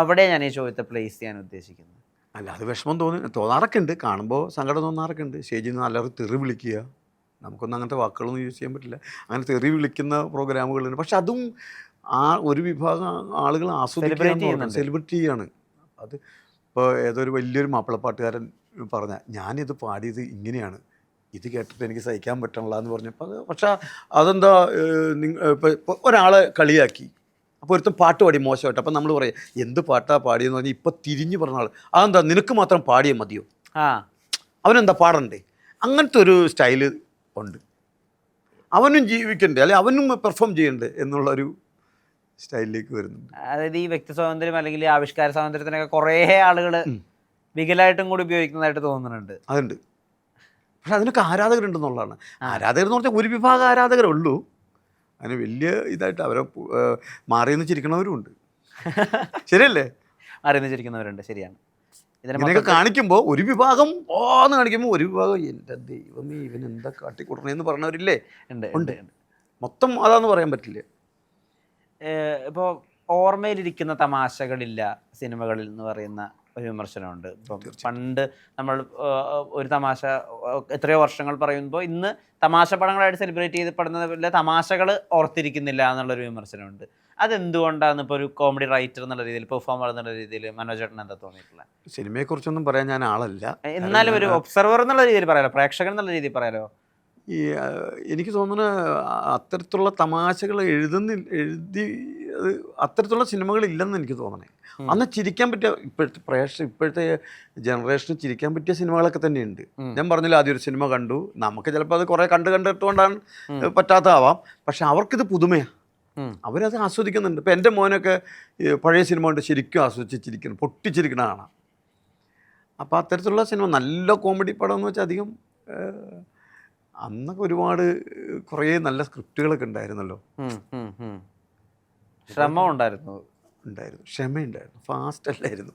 അവിടെ ഞാൻ ഈ ചോദ്യത്തെ പ്ലേസ് ചെയ്യാൻ ഉദ്ദേശിക്കുന്നത്? അല്ല അത് വിഷമം തോന്നി തോന്നാറൊക്കെ ഉണ്ട് കാണുമ്പോൾ സങ്കടം തോന്നാറൊക്കെ ഉണ്ട് സ്റ്റേജിൽ നിന്ന് നല്ലൊരു തെറി വിളിക്കുക. നമുക്കൊന്നും അങ്ങനത്തെ വാക്കുകളൊന്നും യൂസ് ചെയ്യാൻ പറ്റില്ല. അങ്ങനെ തെറി വിളിക്കുന്ന പ്രോഗ്രാമുകളുണ്ട് പക്ഷെ അതും ആ ഒരു വിഭാഗം ആളുകൾ ആസ്വദിക്കാൻ. സെലിബ്രിറ്റി ചെയ്യാണ് അത് ഇപ്പോൾ ഏതൊരു വലിയൊരു മാപ്പിളപ്പാട്ടുകാരൻ പറഞ്ഞ ഞാനിത് പാടിയത് ഇങ്ങനെയാണ്. ഇത് കേട്ടിട്ട് എനിക്ക് സഹിക്കാൻ പറ്റണില്ല എന്ന് പറഞ്ഞപ്പോൾ അത് പക്ഷേ അതെന്താ ഇപ്പോൾ ഒരാളെ കളിയാക്കി. അപ്പോൾ ഒരുത്തും പാട്ട് പാടി മോശമായിട്ട്. അപ്പം നമ്മൾ പറയാം എന്ത് പാട്ടാ പാടിയെന്ന് പറഞ്ഞാൽ ഇപ്പം തിരിഞ്ഞു പറഞ്ഞ ആൾ അതെന്താ നിനക്ക് മാത്രം പാടിയേ മതിയോ? ആ. അവനെന്താ പാടണ്ടേ? അങ്ങനത്തെ ഒരു സ്റ്റൈൽ ഉണ്ട്. അവനും ജീവിക്കണ്ടേ? അല്ലെ അവനും പെർഫോം ചെയ്യണ്ടേ? എന്നുള്ളൊരു സ്റ്റൈലിലേക്ക് വരുന്നുണ്ട്. അതായത് ഈ വ്യക്തി സ്വാതന്ത്ര്യം അല്ലെങ്കിൽ ആവിഷ്കാര സ്വാതന്ത്ര്യത്തിനൊക്കെ കുറേ ആളുകൾ വികലായിട്ടും കൂടി ഉപയോഗിക്കുന്നതായിട്ട് തോന്നുന്നുണ്ട്. അതുണ്ട്. പക്ഷെ അതിനൊക്കെ ആരാധകരുണ്ടെന്നുള്ളതാണ്. ആരാധകർ എന്ന് പറഞ്ഞാൽ ഒരു വിഭാഗം ആരാധകരുള്ളൂ. അതിന് വലിയ ഇതായിട്ട് അവരെ മാറി നിന്ന് ചിരിക്കണവരും ഉണ്ട്. ശരിയല്ലേ? മാറി ചിരിക്കുന്നവരുണ്ട്. ശരിയാണ്. ഇതിനൊക്കെ കാണിക്കുമ്പോൾ ഒരു വിഭാഗം ഓന്ന് കാണിക്കുമ്പോൾ ഒരു വിഭാഗം എന്റെ ദൈവമേ ഇവൻ എന്താ കാട്ടിക്കൂട്ടണേന്ന് പറഞ്ഞവരില്ലേ? ഉണ്ട്. ഉണ്ട്. ഉണ്ട്. മൊത്തം അതാന്ന് പറയാൻ പറ്റില്ല. ഇപ്പോൾ ഓർമ്മയിലിരിക്കുന്ന തമാശകളില്ല സിനിമകളിൽ എന്ന് പറയുന്ന ഒരു വിമർശനമുണ്ട്. ഇപ്പം പണ്ട് നമ്മൾ ഒരു തമാശ എത്രയോ വർഷങ്ങൾ പറയുമ്പോൾ ഇന്ന് തമാശ പടങ്ങളായിട്ട് സെലിബ്രേറ്റ് ചെയ്തപ്പെടുന്നത് പോലെ തമാശകൾ ഓർത്തിരിക്കുന്നില്ല എന്നുള്ളൊരു വിമർശനമുണ്ട്. അതെന്തുകൊണ്ടാണ് ഇപ്പോൾ ഒരു കോമഡി റൈറ്റർ എന്നുള്ള രീതിയിൽ പെർഫോമർ എന്നുള്ള രീതിയിൽ മനോജേട്ടൻ എന്താ തോന്നിയിട്ടുള്ളത്? സിനിമയെക്കുറിച്ചൊന്നും പറയാൻ ഞാൻ ആളല്ല. എന്നാലും ഒരു ഒബ്സർവർ എന്നുള്ള രീതിയിൽ പറയാലോ പ്രേക്ഷകൻ എന്നുള്ള രീതിയിൽ പറയാലോ? ഈ എനിക്ക് തോന്നുന്നത് അത്തരത്തിലുള്ള തമാശകൾ എഴുതുന്ന എഴുതി അത് അത്തരത്തിലുള്ള സിനിമകൾ ഇല്ലെന്ന് എനിക്ക് തോന്നണേ. അന്ന് ചിരിക്കാൻ പറ്റിയ ഇപ്പോഴത്തെ പ്രേക്ഷ ഇപ്പോഴത്തെ ജനറേഷന് ചിരിക്കാൻ പറ്റിയ സിനിമകളൊക്കെ തന്നെയുണ്ട്. ഞാൻ പറഞ്ഞില്ല ആദ്യം ഒരു സിനിമ കണ്ടു. നമുക്ക് ചിലപ്പോൾ അത് കുറേ കണ്ട് കണ്ടിട്ടുകൊണ്ടാണ്. പറ്റാത്തതാവാം. പക്ഷെ അവർക്കിത് പുതുമയാണ്. അവരത് ആസ്വദിക്കുന്നുണ്ട്. ഇപ്പം എന്റെ മോനൊക്കെ പഴയ സിനിമ കൊണ്ട് ശരിക്കും ആസ്വദിച്ചിരിക്കുന്നു ചിരിക്കണം പൊട്ടിച്ചിരിക്കണ കാണാം അപ്പോൾ അത്തരത്തിലുള്ള സിനിമ നല്ല കോമഡി പടം എന്ന് വെച്ചാൽ അധികം അന്നൊക്കെ ഒരുപാട് കുറേ നല്ല സ്ക്രിപ്റ്റുകളൊക്കെ ഉണ്ടായിരുന്നല്ലോ. ഉം, ഉണ്ടായിരുന്നു ഉണ്ടായിരുന്നു ശ്രമം ഉണ്ടായിരുന്നു. ഉണ്ടായിരുന്നു. ക്ഷമയുണ്ടായിരുന്നു. ഫാസ്റ്റ് അല്ലായിരുന്നു.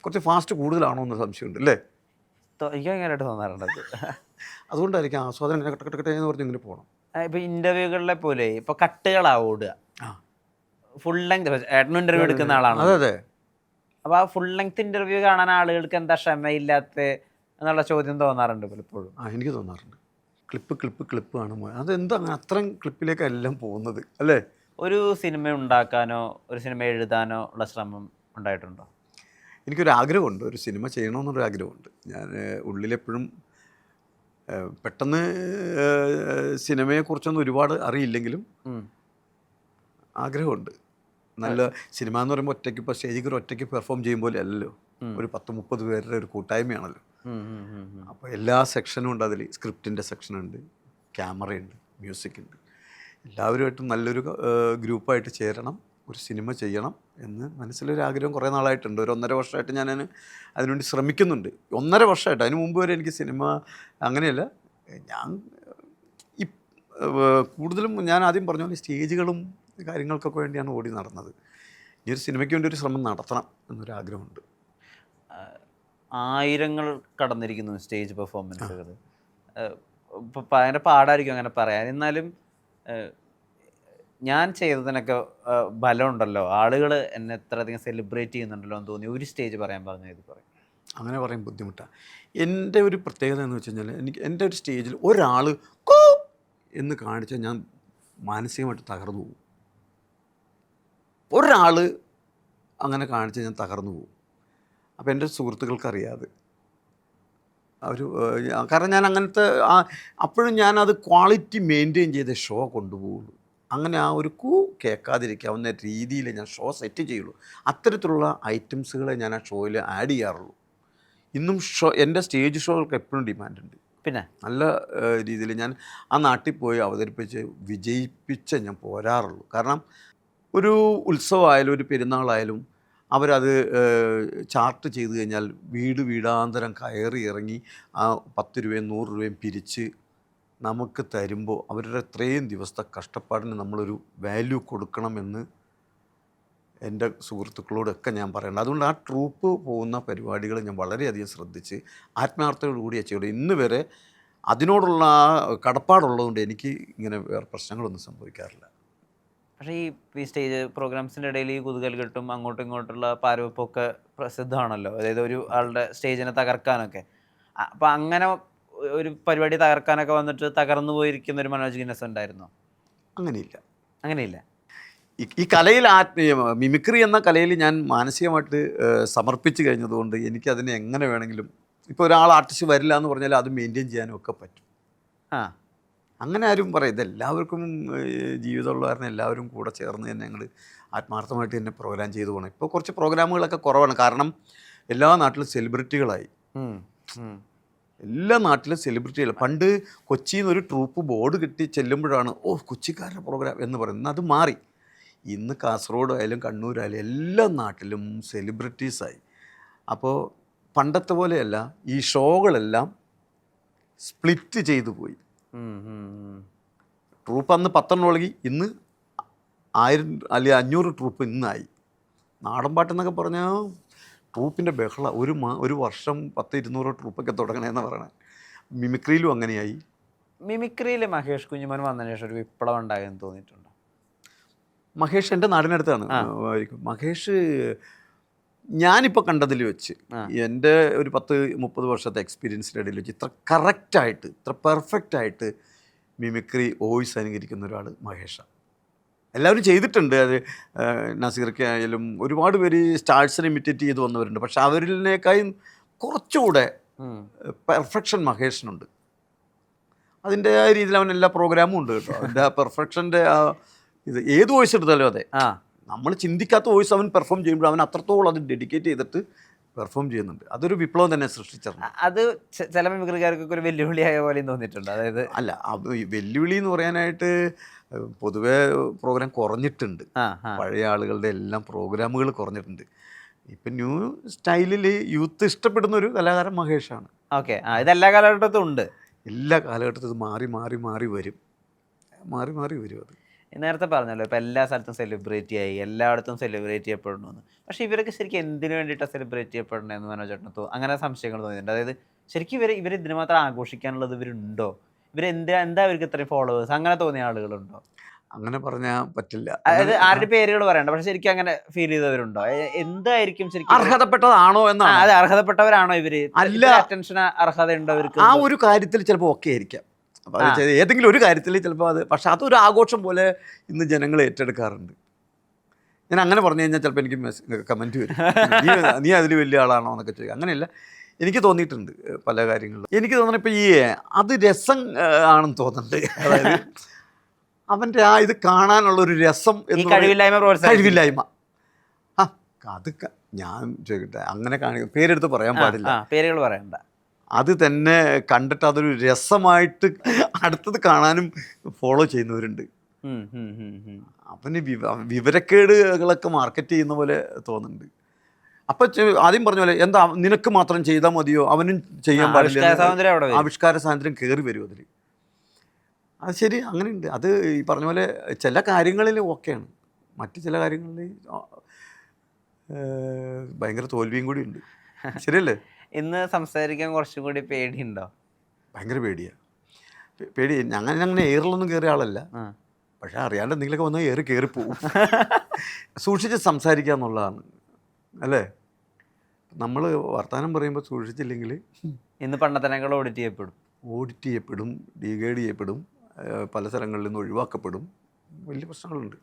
കുറച്ച് ഫാസ്റ്റ് കൂടുതലാണോ എന്ന് സംശയമുണ്ട് അല്ലേ? എനിക്ക് ഭയങ്കരമായിട്ട് തോന്നാറുണ്ട് അത്. അതുകൊണ്ടായിരിക്കും ആസ്വാദനം ഇങ്ങനെ കട്ട കട്ട എന്ന് പറഞ്ഞ് ഇങ്ങനെ പോകണം ഇപ്പൊ ഇന്റർവ്യൂകളിലെ പോലെ ഇപ്പൊ കട്ടുകളാവും ഓടുക ആ. ഫുൾ ലെങ്ത് ഏട്ടനും ഇന്റർവ്യൂ എടുക്കുന്ന ആളാണ്. അതെ അതെ. അപ്പൊ ആ ഫുൾ ലെങ്ത് ഇന്റർവ്യൂ കാണാൻ ആളുകൾക്ക് എന്താ ക്ഷമയില്ലാത്ത എന്നുള്ള ചോദ്യം തോന്നാറുണ്ട് പലപ്പോഴും. ആ എനിക്ക് തോന്നാറുണ്ട്. ക്ലിപ്പ് ക്ലിപ്പ് ക്ലിപ്പ് ആണ് മോ- അതെന്താ അങ്ങനെ അത്രയും ക്ലിപ്പിലേക്കെല്ലാം പോകുന്നത് അല്ലേ? ഒരു സിനിമ ഉണ്ടാക്കാനോ ഒരു സിനിമ എഴുതാനോ ഉള്ള ശ്രമം ഉണ്ടായിട്ടുണ്ടോ? എനിക്കൊരു ആഗ്രഹമുണ്ട് ഒരു സിനിമ ചെയ്യണമെന്നൊരു ആഗ്രഹമുണ്ട്. ഞാൻ ഉള്ളിലെപ്പോഴും പെട്ടെന്ന് സിനിമയെക്കുറിച്ചൊന്നും ഒരുപാട് അറിയില്ലെങ്കിലും. ആഗ്രഹമുണ്ട്. നല്ല സിനിമ എന്ന് പറയുമ്പോൾ ഒറ്റയ്ക്ക് ഇപ്പോൾ സ്റ്റേജിൽ ഒരു ഒറ്റയ്ക്ക് പെർഫോം ചെയ്യുമ്പോൾ അല്ലല്ലോ. ഒരു പത്ത് മുപ്പത് പേരുടെ ഒരു കൂട്ടായ്മയാണല്ലോ. അപ്പോൾ എല്ലാ സെക്ഷനും ഉണ്ട് അതിൽ. സ്ക്രിപ്റ്റിന്റെ സെക്ഷനുണ്ട് ക്യാമറയുണ്ട് മ്യൂസിക് ഉണ്ട് എല്ലാവരുമായിട്ടും നല്ലൊരു ഗ്രൂപ്പായിട്ട് ചേരണം ഒരു സിനിമ ചെയ്യണം എന്ന് മനസ്സിലൊരു ആഗ്രഹം കുറേ നാളായിട്ടുണ്ട്. ഒരു ഒന്നര വർഷമായിട്ട് ഞാൻ അതിന് അതിനുവേണ്ടി ശ്രമിക്കുന്നുണ്ട്. ഒന്നര വർഷമായിട്ട്. അതിന് മുമ്പ് വരെ എനിക്ക് സിനിമ അങ്ങനെയല്ല. ഞാൻ ഈ കൂടുതലും ഞാൻ ആദ്യം പറഞ്ഞ പോലെ സ്റ്റേജുകളും കാര്യങ്ങൾക്കൊക്കെ വേണ്ടിയാണ് ഓടി നടന്നത്. ഈ ഒരു സിനിമയ്ക്ക് വേണ്ടി ഒരു ശ്രമം നടത്തണം എന്നൊരാഗ്രഹമുണ്ട് ആയിരങ്ങൾ കടന്നിരിക്കുന്നു സ്റ്റേജ് പെർഫോമൻസുകൾ. ഭയങ്കര പാടായിരിക്കും അങ്ങനെ പറയാൻ. എന്നാലും ഞാൻ ചെയ്തതിനൊക്കെ ബലം ബലമുണ്ടല്ലോ. ആളുകൾ എന്നെ എത്രയധികം സെലിബ്രേറ്റ് ചെയ്യുന്നുണ്ടല്ലോ എന്ന് തോന്നി. ഒരു സ്റ്റേജ് പറയാൻ പറഞ്ഞു ഇത് പറയും. അങ്ങനെ പറയും ബുദ്ധിമുട്ടാണ് എന്റെ ഒരു പ്രത്യേകത എന്ന് വെച്ച് കഴിഞ്ഞാൽ എനിക്ക് എന്റെ ഒരു സ്റ്റേജിൽ ഒരാൾ കോ എന്ന് കാണിച്ചാൽ ഞാൻ മാനസികമായിട്ട് തകർന്നു പോകും. ഒരാൾ അങ്ങനെ കാണിച്ചാൽ ഞാൻ തകർന്നു പോകും. അപ്പോൾ എന്റെ സുഹൃത്തുക്കൾക്ക് അറിയാതെ അവർ കാരണം ഞാൻ അങ്ങനത്തെ ആ അപ്പോഴും ഞാനത് ക്വാളിറ്റി മെയിന്റെയിൻ ചെയ്ത് ഷോ കൊണ്ടുപോകുള്ളൂ അങ്ങനെ ആ ഒരു കൂ കേൾക്കാതിരിക്കാവുന്ന രീതിയിൽ ഞാൻ ഷോ സെറ്റ് ചെയ്യുള്ളൂ. അത്തരത്തിലുള്ള ഐറ്റംസുകളെ ഞാൻ ആ ഷോയിൽ ആഡ് ചെയ്യാറുള്ളൂ. ഇന്നും ഷോ എന്റെ സ്റ്റേജ് ഷോകൾക്ക് എപ്പോഴും ഡിമാൻഡുണ്ട്. പിന്നെ? നല്ല രീതിയിൽ ഞാൻ ആ നാട്ടിൽ പോയി അവതരിപ്പിച്ച് വിജയിപ്പിച്ച് ഞാൻ പോരാറുള്ളൂ. കാരണം ഒരു ഉത്സവമായാലും ഒരു പെരുന്നാളായാലും അവരത് ചാർട്ട് ചെയ്ത് കഴിഞ്ഞാൽ വീട് വീടാന്തരം കയറി ഇറങ്ങി ആ പത്ത് രൂപയും നൂറ് രൂപയും പിരിച്ച് നമുക്ക് തരുമ്പോൾ അവരുടെ ഇത്രയും ദിവസത്തെ കഷ്ടപ്പാടിന് നമ്മളൊരു വാല്യൂ കൊടുക്കണമെന്ന് എന്റെ സുഹൃത്തുക്കളോടൊക്കെ ഞാൻ പറയണം അതുകൊണ്ട് ആ ട്രൂപ്പ് പോകുന്ന പരിപാടികൾ ഞാൻ വളരെയധികം ശ്രദ്ധിച്ച് ആത്മാർത്ഥതയോടുകൂടിയാണ് അച്ചയോട് ഇന്ന് വരെ അതിനോടുള്ള കടപ്പാടുള്ളതുകൊണ്ട് എനിക്ക് ഇങ്ങനെ വേറെ പ്രശ്നങ്ങളൊന്നും സംഭവിക്കാറില്ല. പക്ഷേ ഈ ഈ സ്റ്റേജ് പ്രോഗ്രാംസിന്റെ ഇടയിൽ ഈ കുതുകൽ കെട്ടും അങ്ങോട്ടും ഇങ്ങോട്ടുള്ള പാരവെപ്പൊക്കെ പ്രസിദ്ധമാണല്ലോ. അതായത് ഒരു ആളുടെ സ്റ്റേജിനെ തകർക്കാനൊക്കെ. അപ്പം അങ്ങനെ ഒരു പരിപാടി തകർക്കാനൊക്കെ വന്നിട്ട് തകർന്നു പോയിരിക്കുന്ന ഒരു മനോജ് ഗിന്നസ് ഉണ്ടായിരുന്നോ? അങ്ങനെയില്ല. അങ്ങനെയില്ല. ഈ- കലയിൽ ആത്മീയ മിമിക്രി എന്ന കലയിൽ ഞാൻ മാനസികമായിട്ട് സമർപ്പിച്ചു കഴിഞ്ഞതുകൊണ്ട് എനിക്കതിനെ എങ്ങനെ വേണമെങ്കിലും ഇപ്പോൾ ഒരാൾ ആർട്ടിസ്റ്റ് വരില്ല എന്ന് പറഞ്ഞാൽ അത് മെയിന്റെയിൻ ചെയ്യാനും ഒക്കെ പറ്റും. ആ. അങ്ങനെ ആരും പറയും. ഇതെല്ലാവർക്കും ജീവിതമുള്ള കാരണം എല്ലാവരും കൂടെ ചേർന്ന് തന്നെ ഞങ്ങൾ ആത്മാർത്ഥമായിട്ട് തന്നെ പ്രോഗ്രാം ചെയ്തു പോകണം ഇപ്പോൾ കുറച്ച് പ്രോഗ്രാമുകളൊക്കെ കുറവാണ്. കാരണം എല്ലാ നാട്ടിലും സെലിബ്രിറ്റികളായി. എല്ലാ നാട്ടിലും സെലിബ്രിറ്റികൾ പണ്ട് കൊച്ചിയിൽ നിന്ന് ഒരു ട്രൂപ്പ് ബോർഡ് കിട്ടി ചെല്ലുമ്പോഴാണ് ഓ കൊച്ചിക്കാരുടെ പ്രോഗ്രാം എന്ന് പറയുന്നത്. അത് മാറി. ഇന്ന് കാസർഗോഡ് ആയാലും കണ്ണൂരായാലും എല്ലാ നാട്ടിലും സെലിബ്രിറ്റീസായി അപ്പോൾ പണ്ടത്തെ പോലെയല്ല ഈ ഷോകളെല്ലാം സ്പ്ലിറ്റ് ചെയ്തു പോയി. ട്രൂപ്പ് അന്ന് പത്തെണ്ണം ഒഴുകി ഇന്ന് ആയിരം അല്ലെങ്കിൽ അഞ്ഞൂറ് ട്രൂപ്പ് ഇന്നായി. നാടൻ പാട്ടെന്നൊക്കെ പറഞ്ഞാൽ ട്രൂപ്പിന്റെ ബഹള. ഒരു മാ ഒരു വർഷം പത്ത് ഇരുന്നൂറ് ട്രൂപ്പൊക്കെ തുടങ്ങണമെന്ന് പറയണേ. മിമിക്രിയിലും അങ്ങനെയായി. മിമിക്രിയിൽ മഹേഷ് കുഞ്ഞുമോൻ വന്നതിന് ശേഷം ഒരു വിപ്ലവം ഉണ്ടായെന്ന് തോന്നിയിട്ടുണ്ടോ? മഹേഷ് എന്റെ നാടിനടുത്താണ്. ആയിരിക്കും. മഹേഷ് ഞാനിപ്പോൾ കണ്ടതിൽ വെച്ച് എന്റെ ഒരു പത്ത് മുപ്പത് വർഷത്തെ എക്സ്പീരിയൻസിന്റെ ഇടയിൽ വെച്ച് ഇത്ര കറക്റ്റായിട്ട് ഇത്ര പെർഫെക്റ്റ് ആയിട്ട് മിമിക്രി വോയിസ് അനുകരിക്കുന്ന ഒരാൾ മഹേഷാണ് എല്ലാവരും ചെയ്തിട്ടുണ്ട്. അത് നസീർക്ക് ആയാലും ഒരുപാട് പേര് സ്റ്റാർസിനെ ഇമിറ്റേറ്റ് ചെയ്ത് വന്നവരുണ്ട്. പക്ഷെ അവരിനേക്കാളും കുറച്ചുകൂടെ പെർഫെക്ഷൻ മഹേഷിനുണ്ട്. അതിന്റെ ആ രീതിയിൽ അവൻ എല്ലാ പ്രോഗ്രാമും ഉണ്ട് കേട്ടോ. അതിന്റെ ആ പെർഫെക്ഷന്റെ ആ ഇത് ഏത് വോയിസ് എടുത്താലും അതെ. ആ. നമ്മൾ ചിന്തിക്കാത്ത വോയിസ് അവൻ പെർഫോം ചെയ്യുമ്പോൾ അവൻ അത്രത്തോളം അത് ഡെഡിക്കേറ്റ് ചെയ്തിട്ട് പെർഫോം ചെയ്യുന്നുണ്ട്. അതൊരു വിപ്ലവം തന്നെ സൃഷ്ടിച്ചിട്ടുണ്ട് അത് ചില മിമിക്രിക്കാർക്കൊക്കെ ഒരു വെല്ലുവിളിയായ പോലെയും തോന്നിയിട്ടുണ്ട്. അതായത് അല്ല അത് വെല്ലുവിളി എന്ന് പറയാനായിട്ട് പൊതുവേ പ്രോഗ്രാം കുറഞ്ഞിട്ടുണ്ട്. പഴയ ആളുകളുടെ എല്ലാം പ്രോഗ്രാമുകൾ കുറഞ്ഞിട്ടുണ്ട്. ഇപ്പം ന്യൂ സ്റ്റൈലിൽ യൂത്ത് ഇഷ്ടപ്പെടുന്ന ഒരു കലാകാരൻ മഹേഷാണ്. ഓക്കെ. ആ ഇത് എല്ലാ കാലഘട്ടത്തും ഉണ്ട്. എല്ലാ കാലഘട്ടത്തും ഇത് മാറി മാറി മാറി വരും. മാറി മാറി വരും അത്. നേരത്തെ പറഞ്ഞല്ലോ ഇപ്പോൾ എല്ലാ സ്ഥലത്തും സെലിബ്രേറ്റ് ആയി എല്ലായിടത്തും സെലിബ്രേറ്റ് ചെയ്യപ്പെടുന്നു എന്ന് പക്ഷേ ഇവരൊക്കെ ശരിക്കും എന്തിനു വേണ്ടിയിട്ടാണ് സെലിബ്രേറ്റ് ചെയ്യപ്പെടണമെന്ന് മനോജേട്ടന് തോ അങ്ങനെ സംശയങ്ങൾ തോന്നിയിട്ടുണ്ട്. അതായത് ശരിക്കും ഇവർ ഇവർ ഇതിന് മാത്രം ആഘോഷിക്കാനുള്ളത് ഇവരുണ്ടോ? ഇവർ എന്താ എന്താ ഇവർക്ക് ഇത്രയും ഫോളോവേഴ്സ് അങ്ങനെ തോന്നിയ ആളുകളുണ്ടോ? അങ്ങനെ പറഞ്ഞാൽ പറ്റില്ല. അതായത് ആരുടെ പേരുകൾ പറയണ്ട പക്ഷെ ശരിക്കും അങ്ങനെ ഫീൽ ചെയ്തവരുണ്ടോ? എന്തായിരിക്കും ശരിക്കും അർഹതപ്പെട്ടതാണോ എന്നാണ്? അതെ അർഹതപ്പെട്ടവരാണോ ഇവർ? അല്ല. അറ്റൻഷൻ അർഹത ഉണ്ടോ ആ ഒരു കാര്യത്തിൽ ചിലപ്പോൾ ഓക്കെ ആയിരിക്കാം. അപ്പോൾ അത് ചെയ്ത് ഏതെങ്കിലും ഒരു കാര്യത്തിൽ ചിലപ്പോൾ അത് പക്ഷെ അതൊരു ആഘോഷം പോലെ ഇന്ന് ജനങ്ങൾ ഏറ്റെടുക്കാറുണ്ട്. ഞാൻ അങ്ങനെ പറഞ്ഞു കഴിഞ്ഞാൽ ചിലപ്പോൾ എനിക്ക് കമന്റ് വരും. നീ നീ അതിൽ വലിയ ആളാണോ എന്നൊക്കെ ചോദിക്കും. അങ്ങനെയല്ല. എനിക്ക് തോന്നിയിട്ടുണ്ട് പല കാര്യങ്ങളിലും എനിക്ക് തോന്നുന്നത് ഇപ്പോൾ ഈ അത് രസം ആണെന്ന് തോന്നുന്നുണ്ട്. അതായത് അവന്റെ ആ ഇത് കാണാനുള്ള ഒരു രസം എന്ന് കഴിവില്ലായ്മ കഴിവില്ലായ്മ. ആ അത് ഞാൻ ചോദിക്കട്ടെ. അങ്ങനെ കാണിക്കും പേരെടുത്ത് പറയാൻ പാടില്ല. പേരുകൾ പറയണ്ട. അത് തന്നെ കണ്ടിട്ട് അതൊരു രസമായിട്ട് അടുത്തത് കാണാനും ഫോളോ ചെയ്യുന്നവരുണ്ട്. അപ്പം വിവരക്കേടുകളൊക്കെ മാർക്കറ്റ് ചെയ്യുന്ന പോലെ തോന്നുന്നുണ്ട്. അപ്പൊ ആദ്യം പറഞ്ഞ പോലെ എന്താ നിനക്ക് മാത്രം ചെയ്താൽ മതിയോ? അവനും ചെയ്യാൻ പാടില്ല. ആവിഷ്കാര സ്വാതന്ത്ര്യം കയറി വരും. അതിൽ അത് ശരി അങ്ങനെയുണ്ട്. അത് ഈ പറഞ്ഞ പോലെ ചില കാര്യങ്ങളിൽ ഓക്കെയാണ്. മറ്റു ചില കാര്യങ്ങളിൽ ഭയങ്കര തോൽവിയും കൂടി ഉണ്ട്. ശരിയല്ലേ? ഇന്ന് സംസാരിക്കാൻ കുറച്ചും കൂടി പേടിയുണ്ടോ? ഭയങ്കര പേടിയാണ് പേടി. ഞങ്ങൾ അങ്ങനെ എയറിലൊന്നും കയറിയ ആളല്ല. പക്ഷെ അറിയാണ്ട് എന്തെങ്കിലുമൊക്കെ വന്നാൽ ഏറി കയറി പോകും സൂക്ഷിച്ച് സംസാരിക്കുക എന്നുള്ളതാണ്. അല്ലേ? നമ്മൾ വർത്തമാനം പറയുമ്പോൾ സൂക്ഷിച്ചില്ലെങ്കിൽ ഇന്ന് പണ്ടത്തനങ്ങൾ ഓഡിറ്റ് ചെയ്യപ്പെടും. ഓഡിറ്റ് ചെയ്യപ്പെടും ഡീഗേഡ് ചെയ്യപ്പെടും പല സ്ഥലങ്ങളിൽ നിന്ന് ഒഴിവാക്കപ്പെടും. വലിയ പ്രശ്നങ്ങളുണ്ട്.